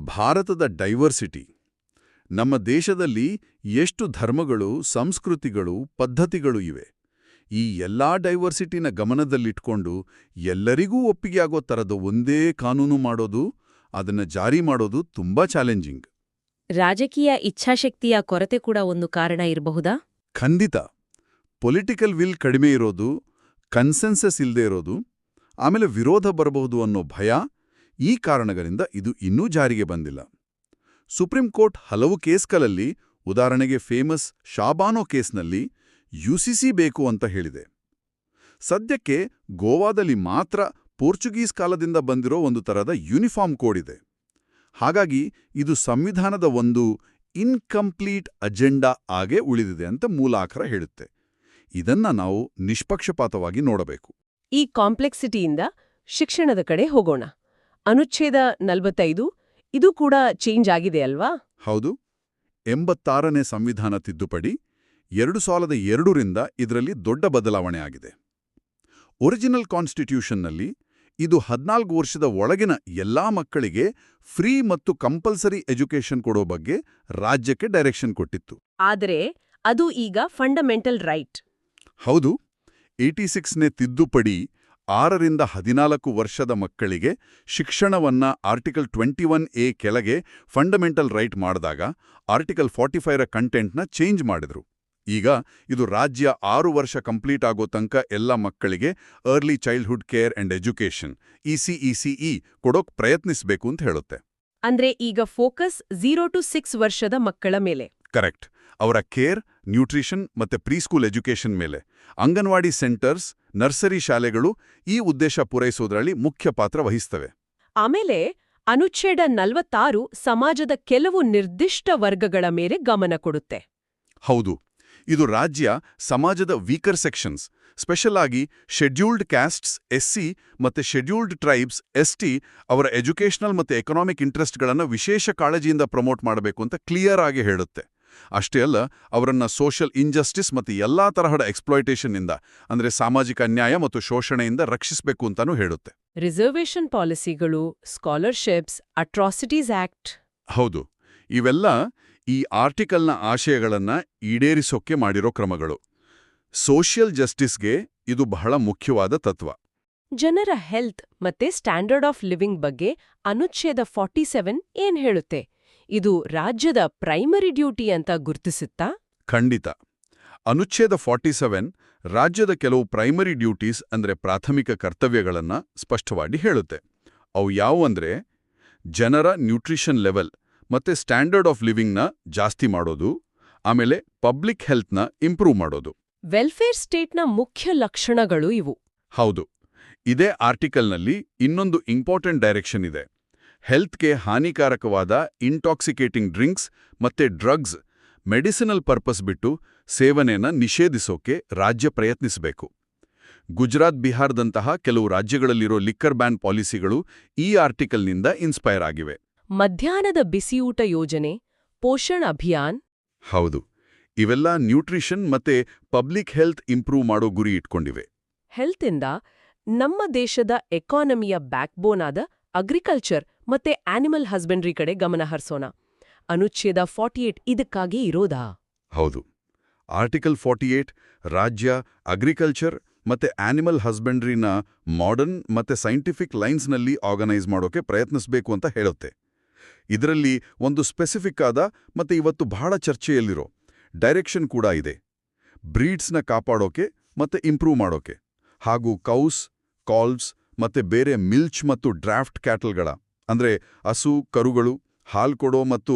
ಭಾರತದ ಡೈವರ್ಸಿಟಿ ನಮ್ಮ ದೇಶದಲ್ಲಿ ಎಷ್ಟು ಧರ್ಮಗಳು ಸಂಸ್ಕೃತಿಗಳು ಪದ್ಧತಿಗಳು ಇವೆ. ಈ ಎಲ್ಲಾ ಡೈವರ್ಸಿಟಿನ ಗಮನದಲ್ಲಿಟ್ಕೊಂಡು ಎಲ್ಲರಿಗೂ ಒಪ್ಪಿಗೆ ಆಗೋ ಥರದ ಒಂದೇ ಕಾನೂನು ಮಾಡೋದು ಅದನ್ನ ಜಾರಿ ಮಾಡೋದು ತುಂಬಾ ಚಾಲೆಂಜಿಂಗ್. ರಾಜಕೀಯ ಇಚ್ಛಾಶಕ್ತಿಯ ಕೊರತೆ ಕೂಡ ಒಂದು ಕಾರಣ ಇರಬಹುದಾ? ಖಂಡಿತ. ಪೊಲಿಟಿಕಲ್ ವಿಲ್ ಕಡಿಮೆ ಇರೋದು ಕನ್ಸೆನ್ಸಸ್ ಇಲ್ಲದೆ ಇರೋದು ಆಮೇಲೆ ವಿರೋಧ ಬರಬಹುದು ಅನ್ನೋ ಭಯ ಈ ಕಾರಣಗಳಿಂದ ಇದು ಇನ್ನೂ ಜಾರಿಗೆ ಬಂದಿಲ್ಲ. ಸುಪ್ರೀಂ ಕೋರ್ಟ್ ಹಲವು ಕೇಸ್ಗಳಲ್ಲಿ ಉದಾಹರಣೆಗೆ ಫೇಮಸ್ ಶಾಬಾನೋ ಕೇಸ್ನಲ್ಲಿ ಯುಸಿಸಿ ಬೇಕು ಅಂತ ಹೇಳಿದೆ. ಸದ್ಯಕ್ಕೆ ಗೋವಾದಲ್ಲಿ ಮಾತ್ರ ಪೋರ್ಚುಗೀಸ್ ಕಾಲದಿಂದ ಬಂದಿರೋ ಒಂದು ತರಹದ ಯೂನಿಫಾರ್ಮ್ ಕೋಡ್ ಇದೆ ಹಾಗಾಗಿ ಇದು ಸಂವಿಧಾನದ ಒಂದು ಇನ್ಕಂಪ್ಲೀಟ್ ಅಜೆಂಡಾ ಆಗೇ ಉಳಿದಿದೆ ಅಂತ ಮೂಲಾಖರ ಹೇಳುತ್ತೆ. ಇದನ್ನ ನಾವು ನಿಷ್ಪಕ್ಷಪಾತವಾಗಿ ನೋಡಬೇಕು. ಈ ಕಾಂಪ್ಲೆಕ್ಸಿಟಿಯಿಂದ ಶಿಕ್ಷಣದ ಕಡೆ ಹೋಗೋಣ. ಅನುಚ್ಛೇದ ನಲವತ್ತೈದು ಇದು ಕೂಡ ಚೇಂಜ್ ಆಗಿದೆ ಅಲ್ವಾ? ಹೌದು. ಎಂಬತ್ತಾರನೇ ಸಂವಿಧಾನ ತಿದ್ದುಪಡಿ ಎರಡು ಸಾವಿರದ ಎರಡರಿಂದ ಇದರಲ್ಲಿ ದೊಡ್ಡ ಬದಲಾವಣೆ ಆಗಿದೆ. ಒರಿಜಿನಲ್ ಕಾನ್ಸ್ಟಿಟ್ಯೂಷನ್ನಲ್ಲಿ ಇದು ಹದಿನಾಲ್ಕು ವರ್ಷದ ಒಳಗಿನ ಎಲ್ಲಾ ಮಕ್ಕಳಿಗೆ ಫ್ರೀ ಮತ್ತು ಕಂಪಲ್ಸರಿ ಎಜುಕೇಷನ್ ಕೊಡೋ ಬಗ್ಗೆ ರಾಜ್ಯಕ್ಕೆ ಡೈರೆಕ್ಷನ್ ಕೊಟ್ಟಿತ್ತು. ಆದರೆ ಅದು ಈಗ ಫಂಡಮೆಂಟಲ್ ರೈಟ್. ಹೌದು ಏಟಿ ಸಿಕ್ಸ್ನೇ ತಿದ್ದುಪಡಿ ಆರರಿಂದ ಹದಿನಾಲ್ಕು ವರ್ಷದ ಮಕ್ಕಳಿಗೆ ಶಿಕ್ಷಣವನ್ನ ಆರ್ಟಿಕಲ್ ಟ್ವೆಂಟಿ ಒನ್ ಎ ಕೆಳಗೆ ಫಂಡಮೆಂಟಲ್ ರೈಟ್ ಮಾಡಿದಾಗ ಆರ್ಟಿಕಲ್ ಫಾರ್ಟಿ ಫೈವ್ರ ಕಂಟೆಂಟ್ನ ಚೇಂಜ್ ಮಾಡಿದ್ರು. ಈಗ ಇದು ರಾಜ್ಯ ಆರು ವರ್ಷ ಕಂಪ್ಲೀಟ್ ಆಗೋ ತನಕ ಎಲ್ಲ ಮಕ್ಕಳಿಗೆ early childhood care and education ECCE ಕೊಡೋಕ್ ಪ್ರಯತ್ನಿಸಬೇಕು ಅಂತ ಹೇಳುತ್ತೆ. ಅಂದ್ರೆ ಈಗ ಫೋಕಸ್ ಝೀರೋ ಟು ಸಿಕ್ಸ್ ವರ್ಷದ ಮಕ್ಕಳ ಮೇಲೆ. ಕರೆಕ್ಟ್. ಅವರ ಕೇರ್ ನ್ಯೂಟ್ರಿಷನ್ ಮತ್ತೆ ಪ್ರೀಸ್ಕೂಲ್ ಎಜುಕೇಷನ್ ಮೇಲೆ. ಅಂಗನವಾಡಿ ಸೆಂಟರ್ಸ್ ನರ್ಸರಿ ಶಾಲೆಗಳು ಈ ಉದ್ದೇಶ ಪೂರೈಸೋದ್ರಲ್ಲಿ ಮುಖ್ಯ ಪಾತ್ರ ವಹಿಸ್ತವೆ. ಆಮೇಲೆ ಅನುಚ್ಛೇದ ನಲವತ್ತಾರು ಸಮಾಜದ ಕೆಲವು ನಿರ್ದಿಷ್ಟ ವರ್ಗಗಳ ಮೇಲೆ ಗಮನ ಕೊಡುತ್ತೆ. ಹೌದು. ಇದು ರಾಜ್ಯ ಸಮಾಜದ ವೀಕರ್ ಸೆಕ್ಷನ್ಸ್ ಸ್ಪೆಷಲ್ ಆಗಿ ಶೆಡ್ಯೂಲ್ಡ್ ಕ್ಯಾಸ್ಟ್ಸ್ ಎಸ್ಸಿ ಮತ್ತೆ ಶೆಡ್ಯೂಲ್ಡ್ ಟ್ರೈಬ್ಸ್ ಎಸ್ಟಿ ಅವರ ಎಜುಕೇಷನಲ್ ಮತ್ತೆ ಎಕನಾಮಿಕ್ ಇಂಟ್ರೆಸ್ಟ್ಗಳನ್ನು ವಿಶೇಷ ಕಾಳಜಿಯಿಂದ ಪ್ರಮೋಟ್ ಮಾಡಬೇಕು ಅಂತ ಕ್ಲಿಯರ್ ಆಗಿ ಹೇಳುತ್ತೆ. ಅಷ್ಟೇ ಅಲ್ಲ ಅವರನ್ನ ಸೋಷಿಯಲ್ ಇಂಜಸ್ಟಿಸ್ ಮತ್ತು ಎಲ್ಲಾ ತರಹದ ಎಕ್ಸ್ಪ್ಲಾಯಿಟೇಷನ್ನಿಂದ ಅಂದ್ರೆ ಸಾಮಾಜಿಕ ಅನ್ಯಾಯ ಮತ್ತು ಶೋಷಣೆಯಿಂದ ರಕ್ಷಿಸಬೇಕು ಅಂತಾನೂ ಹೇಳುತ್ತೆ. ರಿಸರ್ವೇಷನ್ ಪಾಲಿಸಿಗಳು ಸ್ಕಾಲರ್ಶಿಪ್ಸ್ ಅಟ್ರಾಸಿಟೀಸ್ ಆಕ್ಟ್ ಹೌದು. ಇವೆಲ್ಲ ಈ ಆರ್ಟಿಕಲ್ನ ಆಶಯಗಳನ್ನ ಈಡೇರಿಸೋಕೆ ಮಾಡಿರೋ ಕ್ರಮಗಳು. ಸೋಷಿಯಲ್ ಜಸ್ಟಿಸ್ಗೆ ಇದು ಬಹಳ ಮುಖ್ಯವಾದ ತತ್ವ. ಜನರ ಹೆಲ್ತ್ ಮತ್ತೆ ಸ್ಟ್ಯಾಂಡರ್ಡ್ ಆಫ್ ಲಿವಿಂಗ್ ಬಗ್ಗೆ ಅನುಚ್ಛೇದ ಫಾರ್ಟಿ ಸೆವೆನ್ ಏನ್ ಹೇಳುತ್ತೆ? ಇದು ರಾಜ್ಯದ ಪ್ರೈಮರಿ ಡ್ಯೂಟಿ ಅಂತ ಗುರುತಿಸುತ್ತಾ? ಖಂಡಿತ. ಅನುಚ್ಛೇದ ಫಾರ್ಟಿ ಸೆವೆನ್ ರಾಜ್ಯದ ಕೆಲವು ಪ್ರೈಮರಿ ಡ್ಯೂಟೀಸ್ ಅಂದ್ರೆ ಪ್ರಾಥಮಿಕ ಕರ್ತವ್ಯಗಳನ್ನು ಸ್ಪಷ್ಟವಾಗಿ ಹೇಳುತ್ತೆ. ಅವು ಯಾವುವಂದ್ರೆ ಜನರ ನ್ಯೂಟ್ರಿಷನ್ ಲೆವೆಲ್ ಮತ್ತೆ ಸ್ಟ್ಯಾಂಡರ್ಡ್ ಆಫ್ ಲಿವಿಂಗ್ನ ಜಾಸ್ತಿ ಮಾಡೋದು ಆಮೇಲೆ ಪಬ್ಲಿಕ್ ಹೆಲ್ತ್ನ ಇಂಪ್ರೂವ್ ಮಾಡೋದು. ವೆಲ್ಫೇರ್ ಸ್ಟೇಟ್ನ ಮುಖ್ಯ ಲಕ್ಷಣಗಳು ಇವು. ಹೌದು. ಇದೇ ಆರ್ಟಿಕಲ್ನಲ್ಲಿ ಇನ್ನೊಂದು ಇಂಪಾರ್ಟೆಂಟ್ ಡೈರೆಕ್ಷನ್ ಇದೆ. ಹೆಲ್ತ್ಗೆ ಹಾನಿಕಾರಕವಾದ ಇಂಟಾಕ್ಸಿಕೇಟಿಂಗ್ ಡ್ರಿಂಕ್ಸ್ ಮತ್ತೆ ಡ್ರಗ್ಸ್ ಮೆಡಿಸಿನಲ್ ಪರ್ಪಸ್ ಬಿಟ್ಟು ಸೇವನೆನ ನಿಷೇಧಿಸೋಕೆ ರಾಜ್ಯ ಪ್ರಯತ್ನಿಸಬೇಕು. ಗುಜರಾತ್ ಬಿಹಾರದಂತಹ ಕೆಲವು ರಾಜ್ಯಗಳಲ್ಲಿರೋ ಲಿಕ್ಕರ್ ಬ್ಯಾನ್ ಪಾಲಿಸಿಗಳು ಈ ಆರ್ಟಿಕಲ್ನಿಂದ ಇನ್ಸ್ಪೈರ್ ಆಗಿವೆ. ಮಧ್ಯಾಹ್ನದ ಬಿಸಿಯೂಟ ಯೋಜನೆ ಪೋಷಣ್ ಅಭಿಯಾನ್. ಹೌದು ಇವೆಲ್ಲ ನ್ಯೂಟ್ರಿಷನ್ ಮತ್ತೆ ಪಬ್ಲಿಕ್ ಹೆಲ್ತ್ ಇಂಪ್ರೂವ್ ಮಾಡೋ ಗುರಿ ಇಟ್ಕೊಂಡಿವೆ. ಹೆಲ್ತಿಂದ ನಮ್ಮ ದೇಶದ ಎಕಾನಮಿಯ ಬ್ಯಾಕ್ಬೋನ್ ಆದ ಅಗ್ರಿಕಲ್ಚರ್ ಮತ್ತೆ ಆನಿಮಲ್ ಹಸ್ಬೆಂಡ್ರಿ ಕಡೆ ಗಮನ ಹರಿಸೋಣ. ಅನುಚ್ಛೇದ ಫಾರ್ಟಿ ಏಟ್ ಇದಕ್ಕಾಗಿ ಇರೋದಾ? ಹೌದು. ಆರ್ಟಿಕಲ್ ಫಾರ್ಟಿ ಏಟ್ ರಾಜ್ಯ, ಅಗ್ರಿಕಲ್ಚರ್ ಮತ್ತೆ ಆನಿಮಲ್ ಹಸ್ಬೆಂಡ್ರಿನ ಮಾಡರ್ನ್ ಮತ್ತೆ ಸೈಂಟಿಫಿಕ್ ಲೈನ್ಸ್ನಲ್ಲಿ ಆರ್ಗನೈಸ್ ಮಾಡೋಕೆ ಪ್ರಯತ್ನಿಸಬೇಕು ಅಂತ ಹೇಳುತ್ತೆ. ಇದರಲ್ಲಿ ಒಂದು ಸ್ಪೆಸಿಫಿಕ್ ಆದ ಮತ್ತೆ ಇವತ್ತು ಬಹಳ ಚರ್ಚೆಯಲ್ಲಿರೋ ಡೈರೆಕ್ಷನ್ ಕೂಡ ಇದೆ. ಬ್ರೀಡ್ಸ್ನ ಕಾಪಾಡೋಕೆ ಮತ್ತೆ ಇಂಪ್ರೂವ್ ಮಾಡೋಕೆ ಹಾಗೂ ಕೌಸ್ ಕಾಲ್ವ್ಸ್ ಮತ್ತೆ ಬೇರೆ ಮಿಲ್ಚ್ ಮತ್ತು ಡ್ರಾಫ್ಟ್ ಕ್ಯಾಟಲ್ಗಳ ಅಂದ್ರೆ ಹಸು ಕರುಗಳು ಹಾಲು ಕೊಡೋ ಮತ್ತು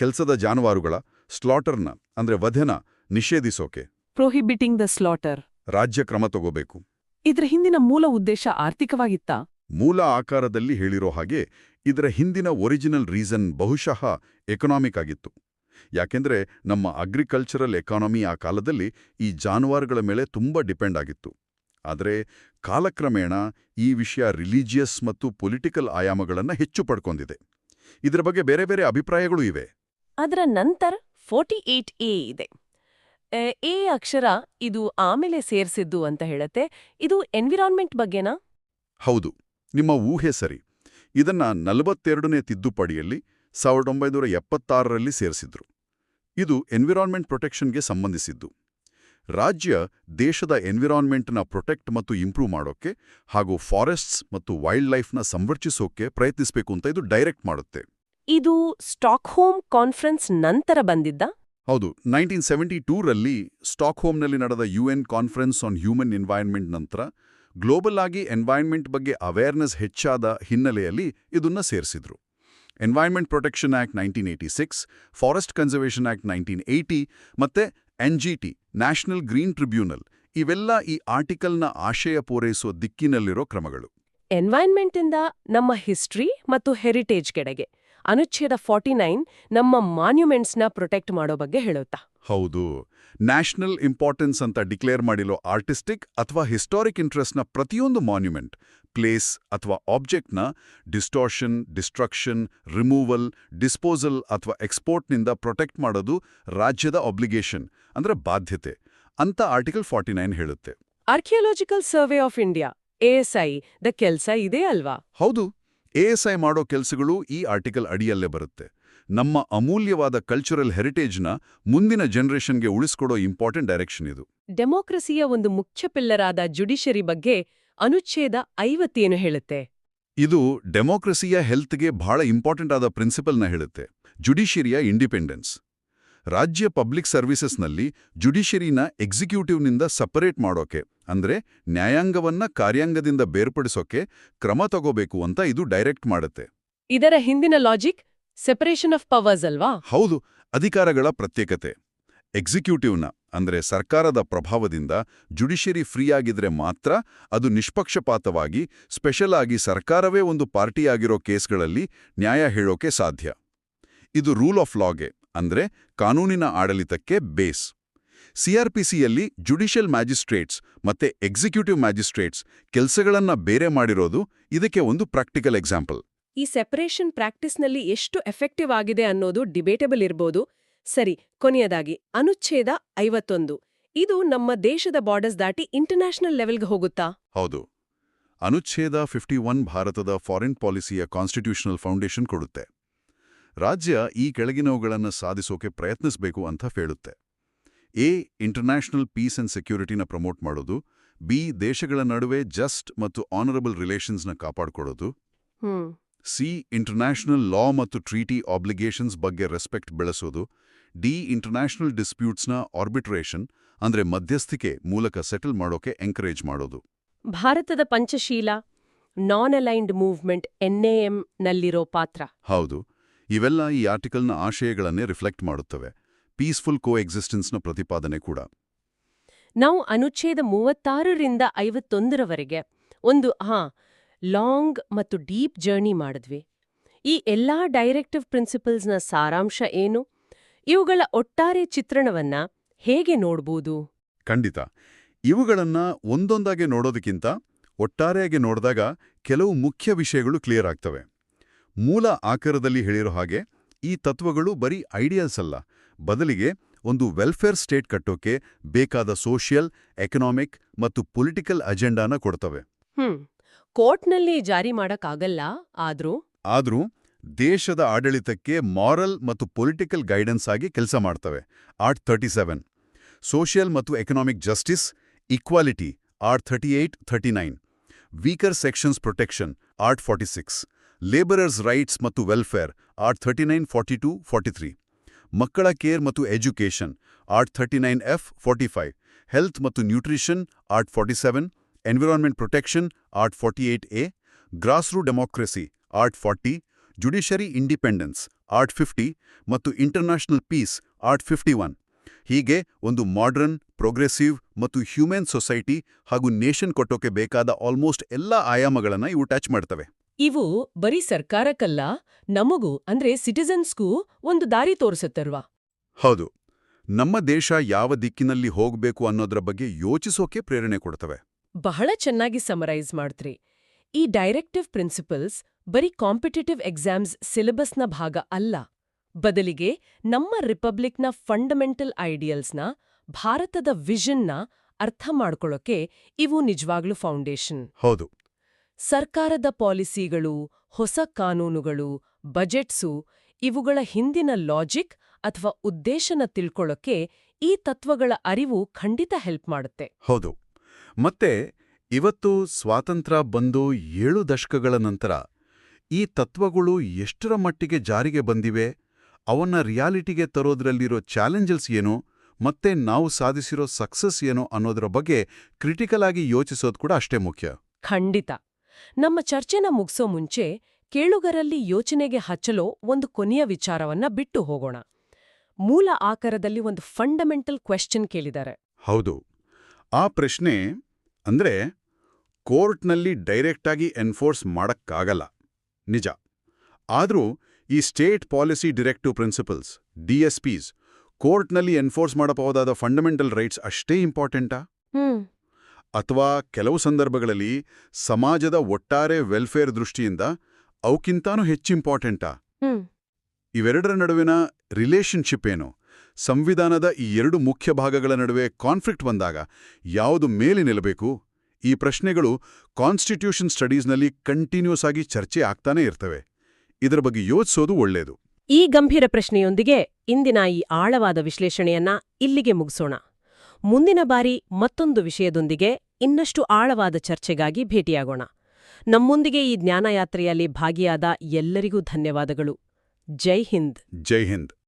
ಕೆಲಸದ ಜಾನುವಾರುಗಳ ಸ್ಲಾಟರ್ನ ಅಂದ್ರೆ ವಧೆನ ನಿಷೇಧಿಸೋಕೆ. ಪ್ರೊಹಿಬಿಟಿಂಗ್ ದ ಸ್ಲಾಟರ್ ರಾಜ್ಯ ಕ್ರಮ ತಗೋಬೇಕು. ಇದರ ಹಿಂದಿನ ಮೂಲ ಉದ್ದೇಶ ಆರ್ಥಿಕವಾಗಿತ್ತಾ? ಮೂಲ ಆಕಾರದಲ್ಲಿ ಹೇಳಿರೋ ಹಾಗೆ ಇದರ ಹಿಂದಿನ ಒರಿಜಿನಲ್ ರೀಸನ್ ಬಹುಶಃ ಎಕನಾಮಿಕ್ ಆಗಿತ್ತು. ಯಾಕೆಂದ್ರೆ ನಮ್ಮ ಅಗ್ರಿಕಲ್ಚರಲ್ ಎಕಾನಮಿ ಆ ಕಾಲದಲ್ಲಿ ಈ ಜಾನುವಾರುಗಳ ಮೇಲೆ ತುಂಬ ಡಿಪೆಂಡ್ ಆಗಿತ್ತು. ಆದರೆ ಕಾಲಕ್ರಮೇಣ ಈ ವಿಷಯ ರಿಲಿಜಿಯಸ್ ಮತ್ತು ಪೊಲಿಟಿಕಲ್ ಆಯಾಮಗಳನ್ನು ಹೆಚ್ಚು ಪಡ್ಕೊಂಡಿದೆ. ಇದರ ಬಗ್ಗೆ ಬೇರೆ ಬೇರೆ ಅಭಿಪ್ರಾಯಗಳು ಇವೆ. ಅದರ ನಂತರ ಫೋರ್ಟಿ ಏಟ್ ಎ ಇದೆ. ಎ, ಅಕ್ಷರ ಇದು ಆಮೇಲೆ ಸೇರಿಸಿದ್ದು ಅಂತ ಹೇಳತ್ತೆ. ಇದು ಎನ್ವಿರಾನ್ಮೆಂಟ್ ಬಗ್ಗೆನಾ? ಹೌದು ನಿಮ್ಮ ಊಹೆ ಸರಿ. ಇದನ್ನ ನಲವತ್ತೆರಡನೇ ತಿದ್ದುಪಡಿಯಲ್ಲಿ ಸಾವಿರದ ಒಂಬೈನೂರ ಎಪ್ಪತ್ತಾರರಲ್ಲಿ ಸೇರಿಸಿದ್ರು. ಇದು ಎನ್ವಿರಾನ್ಮೆಂಟ್ ಪ್ರೊಟೆಕ್ಷನ್ಗೆ ಸಂಬಂಧಿಸಿದ್ದು. ರಾಜ್ಯ ದೇಶದ ಎನ್ವಿರಾನ್ಮೆಂಟ್ನ ಪ್ರೊಟೆಕ್ಟ್ ಮತ್ತು ಇಂಪ್ರೂವ್ ಮಾಡೋಕ್ಕೆ ಹಾಗೂ ಫಾರೆಸ್ಟ್ಸ್ ಮತ್ತು ವೈಲ್ಡ್ ಲೈಫ್ನ ಸಂರಕ್ಷಿಸೋಕೆ ಪ್ರಯತ್ನಿಸಬೇಕು ಅಂತ ಇದು ಡೈರೆಕ್ಟ್ ಮಾಡುತ್ತೆ. ಇದು ಸ್ಟಾಕ್ಹೋಮ್ ಕಾನ್ಫರೆನ್ಸ್ ನಂತರ ಬಂದಿದ್ದ? ಹೌದು ನೈನ್ಟೀನ್ ಸೆವೆಂಟಿ ಟೂರಲ್ಲಿ ಸ್ಟಾಕ್ಹೋಮ್ನಲ್ಲಿ ನಡೆದ UN conference on human environment ನಂತರ ಗ್ಲೋಬಲ್ ಆಗಿ ಎನ್ವೈರ್ನ್ಮೆಂಟ್ ಬಗ್ಗೆ ಅವೇರ್ನೆಸ್ ಹೆಚ್ಚಾದ ಹಿನ್ನೆಲೆಯಲ್ಲಿ ಇದನ್ನ ಸೇರಿಸಿದ್ರು. Environment protection act nineteen eighty six forest conservation act nineteen eighty ಮತ್ತೆ ಎನ್ಜಿಟಿ ನ್ಯಾಷನಲ್ ಗ್ರೀನ್ ಟ್ರಿಬ್ಯೂನಲ್ ಇವೆಲ್ಲ ಈ ಆರ್ಟಿಕಲ್ನ ಆಶಯ ಪೂರೈಸುವ ದಿಕ್ಕಿನಲ್ಲಿರೋ ಕ್ರಮಗಳು. ಎನ್ವೈನ್ಮೆಂಟಿಂದ ನಮ್ಮ ಹಿಸ್ಟ್ರಿ ಮತ್ತು ಹೆರಿಟೇಜ್ ಕೆಡೆಗೆ ಅನುಚ್ಛೇದ ಫಾರ್ಟಿ ನೈನ್ ನಮ್ಮ ಮಾನ್ಯುಮೆಂಟ್ಸ್ನ ಪ್ರೊಟೆಕ್ಟ್ ಮಾಡೋ ಬಗ್ಗೆ ಹೇಳುತ್ತಾ? ಹೌದು. ನ್ಯಾಷನಲ್ ಇಂಪಾರ್ಟೆನ್ಸ್ ಅಂತ ಡಿಕ್ಲೇರ್ ಮಾಡಿರೋ ಆರ್ಟಿಸ್ಟಿಕ್ ಅಥವಾ ಹಿಸ್ಟಾರಿಕ್ ಇಂಟ್ರೆಸ್ಟ್ನ ಪ್ರತಿಯೊಂದು ಮಾನ್ಯುಮೆಂಟ್ ಪ್ಲೇಸ್ ಅಥವಾ ಆಬ್ಜೆಕ್ಟ್ನ ಡಿಸ್ಟಾರ್ಷನ್ ಡಿಸ್ಟ್ರಕ್ಷನ್ ರಿಮೂವಲ್ ಡಿಸ್ಪೋಸಲ್ ಅಥವಾ ಎಕ್ಸ್ಪೋರ್ಟ್ನಿಂದ ಪ್ರೊಟೆಕ್ಟ್ ಮಾಡೋದು ರಾಜ್ಯದ ಅಬ್ಲಿಗೇಷನ್ ಅಂದ್ರೆ ಬಾಧ್ಯತೆ ಅಂತ ಆರ್ಟಿಕಲ್ ಫಾರ್ಟಿ ನೈನ್ ಹೇಳುತ್ತೆ archaeological survey of India ASI the ಕೆಲಸ ಇದೆ ಅಲ್ವಾ? ಹೌದು. ಎಎಸ್ಐ ಮಾಡೋ ಕೆಲಸಗಳು ಈ ಆರ್ಟಿಕಲ್ ಅಡಿಯಲ್ಲೇ ಬರುತ್ತೆ. ನಮ್ಮ ಅಮೂಲ್ಯವಾದ ಕಲ್ಚರಲ್ ಹೆರಿಟೇಜ್ನ ಮುಂದಿನ ಜನರೇಷನ್ಗೆ ಉಳಿಸ್ಕೊಡೋ ಇಂಪಾರ್ಟೆಂಟ್ ಡೈರೆಕ್ಷನ್ ಇದು. ಡೆಮೋಕ್ರಸಿಯ ಒಂದು ಮುಖ್ಯ ಪಿಲ್ಲರಾದ ಜುಡಿಷರಿ ಬಗ್ಗೆ ಅನುಚ್ಛೇದ ಐವತ್ತೇನು ಹೇಳುತ್ತೆ? ಇದು ಡೆಮೋಕ್ರಸಿಯ ಹೆಲ್ತ್ಗೆ ಬಹಳ ಇಂಪಾರ್ಟೆಂಟ್ ಆದ ಪ್ರಿನ್ಸಿಪಲ್ನ ಹೇಳುತ್ತೆ. ಜುಡಿಷಿಯರಿಯ ಇಂಡಿಪೆಂಡೆನ್ಸ್. ರಾಜ್ಯ ಪಬ್ಲಿಕ್ ಸರ್ವಿಸಸ್ನಲ್ಲಿ ಜುಡಿಷಿಯರಿನ ಎಕ್ಸಿಕ್ಯೂಟಿವ್ನಿಂದ ಸಪರೇಟ್ ಮಾಡೋಕೆ ಅಂದ್ರೆ ನ್ಯಾಯಾಂಗವನ್ನ ಕಾರ್ಯಾಂಗದಿಂದ ಬೇರ್ಪಡಿಸೋಕೆ ಕ್ರಮ ತಗೋಬೇಕು ಅಂತ ಇದು ಡೈರೆಕ್ಟ್ ಮಾಡುತ್ತೆ. ಇದರ ಹಿಂದಿನ ಲಾಜಿಕ್ ಸೆಪರೇಷನ್ ಆಫ್ ಪವರ್ಸ್ ಅಲ್ವಾ? ಹೌದು ಅಧಿಕಾರಗಳ ಪ್ರತ್ಯೇಕತೆ. ಎಕ್ಸಿಕ್ಯೂಟಿವ್ನ ಅಂದ್ರೆ ಸರ್ಕಾರದ ಪ್ರಭಾವದಿಂದ ಜುಡಿಷರಿ ಫ್ರೀ ಆಗಿದ್ರೆ ಮಾತ್ರ ಅದು ನಿಷ್ಪಕ್ಷಪಾತವಾಗಿ, ಸ್ಪೆಷಲ್ ಆಗಿ ಸರ್ಕಾರವೇ ಒಂದು ಪಾರ್ಟಿಯಾಗಿರೋ ಕೇಸ್ಗಳಲ್ಲಿ ನ್ಯಾಯ ಹೇಳೋಕೆ ಸಾಧ್ಯ. ಇದು ರೂಲ್ ಆಫ್ ಲಾಗೆ, ಅಂದ್ರೆ ಕಾನೂನಿನ ಆಡಳಿತಕ್ಕೆ ಬೇಸ್. ಸಿಆರ್ಪಿಸಿಯಲ್ಲಿ ಜುಡಿಷಿಯಲ್ ಮ್ಯಾಜಿಸ್ಟ್ರೇಟ್ಸ್ ಮತ್ತೆ ಎಕ್ಸಿಕ್ಯೂಟಿವ್ ಮ್ಯಾಜಿಸ್ಟ್ರೇಟ್ಸ್ ಕೆಲಸಗಳನ್ನು ಬೇರೆ ಮಾಡಿರೋದು ಇದಕ್ಕೆ ಒಂದು ಪ್ರಾಕ್ಟಿಕಲ್ ಎಕ್ಸಾಂಪಲ್. ಈ ಸೆಪರೇಷನ್ ಪ್ರಾಕ್ಟೀಸ್ನಲ್ಲಿ ಎಷ್ಟು ಎಫೆಕ್ಟಿವ್ ಆಗಿದೆ ಅನ್ನೋದು ಡಿಬೇಟಬಲ್ ಇರ್ಬೋದು. ಸರಿ ಕೊನೆಯದಾಗಿ ಅನುಚ್ಛೇದ ಐವತ್ತೊಂದು. ಇದು ನಮ್ಮ ದೇಶದ ಬಾರ್ಡರ್ಸ್ ದಾಟಿ ಇಂಟರ್ನ್ಯಾಷನಲ್ ಲೆವೆಲ್ಗೆ ಹೋಗುತ್ತಾ? ಹೌದು. ಅನುಚ್ಛೇದ ಫಿಫ್ಟಿ ಒನ್ ಭಾರತದ ಫಾರಿನ್ ಪಾಲಿಸಿಯ ಕಾನ್ಸ್ಟಿಟ್ಯೂಷನಲ್ ಫೌಂಡೇಶನ್ ಕೊಡುತ್ತೆ. ರಾಜ್ಯ ಈ ಕೆಳಗಿನವುಗಳನ್ನು ಸಾಧಿಸೋಕೆ ಪ್ರಯತ್ನಿಸಬೇಕು ಅಂತ ಹೇಳುತ್ತೆ. ಎ ಇಂಟರ್ನ್ಯಾಷನಲ್ ಪೀಸ್ ಅಂಡ್ ಸೆಕ್ಯೂರಿಟಿನ ಪ್ರಮೋಟ್ ಮಾಡೋದು. ಬಿ ದೇಶಗಳ ನಡುವೆ ಜಸ್ಟ್ ಮತ್ತು ಆನರಬಲ್ ರಿಲೇಷನ್ಸ್ನ ಕಾಪಾಡಿಕೊಡೋದು ಸಿ ಇಂಟರ್ನ್ಯಾಷನಲ್ ಲಾ ಮತ್ತು ಟ್ರೀಟಿ ಆಬ್ಲಿಗೇಷನ್ಸ್ ಬಗ್ಗೆ ರೆಸ್ಪೆಕ್ಟ್ ಬೆಳೆಸೋದು. ಡಿ ಇಂಟರ್ನ್ಯಾಷನಲ್ ಡಿಸ್ಪ್ಯೂಟ್ಸ್ನ ಆರ್ಬಿಟ್ರೇಷನ್ ಅಂದ್ರೆ ಮಧ್ಯಸ್ಥಿಕೆ ಮೂಲಕ ಸೆಟಲ್ ಮಾಡೋಕೆ ಎಂಕರೇಜ್ ಮಾಡೋದು. ಭಾರತದ Panchsheel non aligned movement NAM ನಲ್ಲಿರೋ ಪಾತ್ರ. ಹೌದು ಇವೆಲ್ಲ ಈ ಆರ್ಟಿಕಲ್ನ ಆಶಯಗಳನ್ನೇ ರಿಫ್ಲೆಕ್ಟ್ ಮಾಡುತ್ತವೆ. ಪೀಸ್ಫುಲ್ ಕೋ ಎಕ್ಸಿಸ್ಟೆನ್ಸ್ನ ಪ್ರತಿಪಾದನೆ ಕೂಡ. ನಾವು ಅನುಚ್ಛೇದ ಮೂವತ್ತಾರರಿಂದ ಐವತ್ತೊಂದರವರೆಗೆ ಒಂದು ಹಾ ಲಾಂಗ್ ಮತ್ತು ಡೀಪ್ ಜರ್ನಿ ಮಾಡಿದ್ವಿ. ಈ ಎಲ್ಲಾ ಡೈರೆಕ್ಟಿವ್ ಪ್ರಿನ್ಸಿಪಲ್ಸ್ನ ಸಾರಾಂಶ ಏನು? ಇವುಗಳ ಒಟ್ಟಾರೆ ಚಿತ್ರಣವನ್ನ ಹೇಗೆ ನೋಡ್ಬೋದು? ಖಂಡಿತ. ಇವುಗಳನ್ನ ಒಂದೊಂದಾಗಿ ನೋಡೋದಕ್ಕಿಂತ ಒಟ್ಟಾರೆಯಾಗಿ ನೋಡಿದಾಗ ಕೆಲವು ಮುಖ್ಯ ವಿಷಯಗಳು ಕ್ಲಿಯರ್ ಆಗ್ತವೆ. ಮೂಲ ಆಕಾರದಲ್ಲಿ ಹೇಳಿರೋ ಹಾಗೆ ಈ ತತ್ವಗಳು ಬರೀ ಐಡಿಯಾಸ್ ಅಲ್ಲ. ಬದಲಿಗೆ ಒಂದು ವೆಲ್ಫೇರ್ ಸ್ಟೇಟ್ ಕಟ್ಟೋಕೆ ಬೇಕಾದ ಸೋಷಿಯಲ್ ಎಕನಾಮಿಕ್ ಮತ್ತು ಪೊಲಿಟಿಕಲ್ ಅಜೆಂಡಾನ ಕೊಡ್ತವೆ. ಹ್ಮ್. ಕೋರ್ಟ್ನಲ್ಲಿ ಜಾರಿ ಮಾಡಕ್ಕಾಗಲ್ಲ ಆದ್ರೂ? ಆದ್ರೂ ದೇಶದ ಆಡಳಿತಕ್ಕೆ ಮಾರಲ್ ಮತ್ತು ಪೊಲಿಟಿಕಲ್ ಗೈಡೆನ್ಸ್ ಆಗಿ ಕೆಲಸ ಮಾಡ್ತವೆ. Art thirty seven. ಸೋಷಿಯಲ್ ಮತ್ತು economic justice, equality, art thirty eight thirty nine. Weaker sections protection, art forty six. Labourers rights ಮತ್ತು welfare, art thirty nine, forty two, forty three ಮಕ್ಕಳ care ಮತ್ತು education, art thirty nine F, forty five. Health ಮತ್ತು nutrition, art forty seven. Environment protection, art forty eight A. Grassroots democracy, art forty. Judiciary independence art fifty ಮತ್ತು international peace art fifty one. ಹೀಗೆ ಒಂದು modern progressive ಮತ್ತು human society ಹಾಗೂ nation ಕೊಟ್ಟೋಕೆ ಬೇಕಾದ almost ಎಲ್ಲ ಆಯಾಮಗಳನ್ನು ಇವು ಟಚ್ ಮಾಡ್ತವೆ. ಇವು ಬರೀ ಸರ್ಕಾರಕ್ಕಲ್ಲ ನಮಗೂ ಅಂದ್ರೆ ಸಿಟಿಸನ್ಸ್ಗೂ ಒಂದು ದಾರಿ ತೋರಿಸುತ್ತಲ್ವಾ? ಹೌದು. ನಮ್ಮ ದೇಶ ಯಾವ ದಿಕ್ಕಿನಲ್ಲಿ ಹೋಗಬೇಕು ಅನ್ನೋದ್ರ ಬಗ್ಗೆ ಯೋಚಿಸೋಕೆ ಪ್ರೇರಣೆ ಕೊಡ್ತವೆ. ಬಹಳ ಚೆನ್ನಾಗಿ ಸಮರೈಸ್ ಮಾಡ್ತ್ರಿ. ಈ ಡೈರೆಕ್ಟಿವ್ ಪ್ರಿನ್ಸಿಪಲ್ಸ್ ಬರೀ ಕಾಂಪಿಟೇಟಿವ್ ಎಕ್ಸಾಮ್ಸ್ ಸಿಲೆಬಸ್ನ ಭಾಗ ಅಲ್ಲ. ಬದಲಿಗೆ ನಮ್ಮ ರಿಪಬ್ಲಿಕ್ನ ಫಂಡಮೆಂಟಲ್ ಐಡಿಯಲ್ಸ್ನ ಭಾರತದ ವಿಷನ್ನ ಅರ್ಥ ಮಾಡ್ಕೊಳ್ಳೋಕೆ ಇವು ನಿಜವಾಗ್ಲೂ ಫೌಂಡೇಶನ್. ಹೌದು. ಸರ್ಕಾರದ ಪಾಲಿಸಿಗಳು ಹೊಸ ಕಾನೂನುಗಳು ಬಜೆಟ್ಸು ಇವುಗಳ ಹಿಂದಿನ ಲಾಜಿಕ್ ಅಥವಾ ಉದ್ದೇಶನ ತಿಳ್ಕೊಳ್ಳೋಕೆ ಈ ತತ್ವಗಳ ಅರಿವು ಖಂಡಿತ ಹೆಲ್ಪ್ ಮಾಡುತ್ತೆ. ಹೌದು. ಮತ್ತೆ ಇವತ್ತು ಸ್ವಾತಂತ್ರ್ಯ ಬಂದು ಏಳು ದಶಕಗಳ ನಂತರ ಈ ತತ್ವಗಳು ಎಷ್ಟರ ಮಟ್ಟಿಗೆ ಜಾರಿಗೆ ಬಂದಿವೆ ಅವನ್ನ ರಿಯಾಲಿಟಿಗೆ ತರೋದ್ರಲ್ಲಿರೋ ಚಾಲೆಂಜಸ್ ಏನು ಮತ್ತೆ ನಾವು ಸಾಧಿಸಿರೋ ಸಕ್ಸಸ್ ಏನು ಅನ್ನೋದರ ಬಗ್ಗೆ ಕ್ರಿಟಿಕಲ್ ಆಗಿ ಯೋಚಿಸೋದು ಕೂಡ ಅಷ್ಟೇ ಮುಖ್ಯ. ಖಂಡಿತ. ನಮ್ಮ ಚರ್ಚೆನ ಮುಗಿಸೋ ಮುಂಚೆ ಕೇಳುಗರಲ್ಲಿ ಯೋಚನೆಗೆ ಹಚ್ಚಲೋ ಒಂದು ಕೊನೆಯ ವಿಚಾರವನ್ನ ಬಿಟ್ಟು ಹೋಗೋಣ. ಮೂಲ ಆಕಾರದಲ್ಲಿ ಒಂದು ಫಂಡಮೆಂಟಲ್ ಕ್ವೆಶ್ಚನ್ ಕೇಳಿದ್ದಾರೆ. ಹೌದು. ಆ ಪ್ರಶ್ನೆ ಅಂದ್ರೆ ಕೋರ್ಟ್ನಲ್ಲಿ ಡೈರೆಕ್ಟಾಗಿ ಎನ್ಫೋರ್ಸ್ ಮಾಡಕ್ಕಾಗಲ್ಲ. ನಿಜ. ಆದರೂ ಈ state policy directive principles D S Ps ಕೋರ್ಟ್ನಲ್ಲಿ ಎನ್ಫೋರ್ಸ್ ಮಾಡಬಹುದಾದ ಫಂಡಮೆಂಟಲ್ ರೈಟ್ಸ್ ಅಷ್ಟೇ ಇಂಪಾರ್ಟೆಂಟಾ? ಅಥವಾ ಕೆಲವು ಸಂದರ್ಭಗಳಲ್ಲಿ ಸಮಾಜದ ಒಟ್ಟಾರೆ ವೆಲ್ಫೇರ್ ದೃಷ್ಟಿಯಿಂದ ಅವಕ್ಕಿಂತಾನೂ ಹೆಚ್ಚು ಇಂಪಾರ್ಟೆಂಟಾ? ಇವೆರಡರ ನಡುವಿನ ರಿಲೇಶನ್ಶಿಪ್ ಏನು? ಸಂವಿಧಾನದ ಈ ಎರಡು ಮುಖ್ಯ ಭಾಗಗಳ ನಡುವೆ ಕಾನ್ಫ್ಲಿಕ್ಟ್ ಬಂದಾಗ ಯಾವುದು ಮೇಲೆ ನಿಲ್ಲಬೇಕು ಈ ಪ್ರಶ್ನೆಗಳು ಕಾನ್ಸ್ಟಿಟ್ಯೂಷನ್ ಸ್ಟಡೀಸ್ನಲ್ಲಿ ಕಂಟಿನ್ಯೂಸ್ ಆಗಿ ಚರ್ಚೆ ಆಗ್ತಾನೇ ಇರ್ತವೆ. ಇದರ ಬಗ್ಗೆ ಯೋಚಿಸೋದು ಒಳ್ಳೆಯದು ಈ ಗಂಭೀರ ಪ್ರಶ್ನೆಯೊಂದಿಗೆ ಇಂದಿನ ಈ ಆಳವಾದ ವಿಶ್ಲೇಷಣೆಯನ್ನ ಇಲ್ಲಿಗೆ ಮುಗಿಸೋಣ. ಮುಂದಿನ ಬಾರಿ ಮತ್ತೊಂದು ವಿಷಯದೊಂದಿಗೆ ಇನ್ನಷ್ಟು ಆಳವಾದ ಚರ್ಚೆಗಾಗಿ ಭೇಟಿಯಾಗೋಣ. ನಮ್ಮೊಂದಿಗೆ ಈ ಜ್ಞಾನಯಾತ್ರೆಯಲ್ಲಿ ಭಾಗಿಯಾದ ಎಲ್ಲರಿಗೂ ಧನ್ಯವಾದಗಳು. ಜೈ ಹಿಂದ್. ಜೈ ಹಿಂದ್.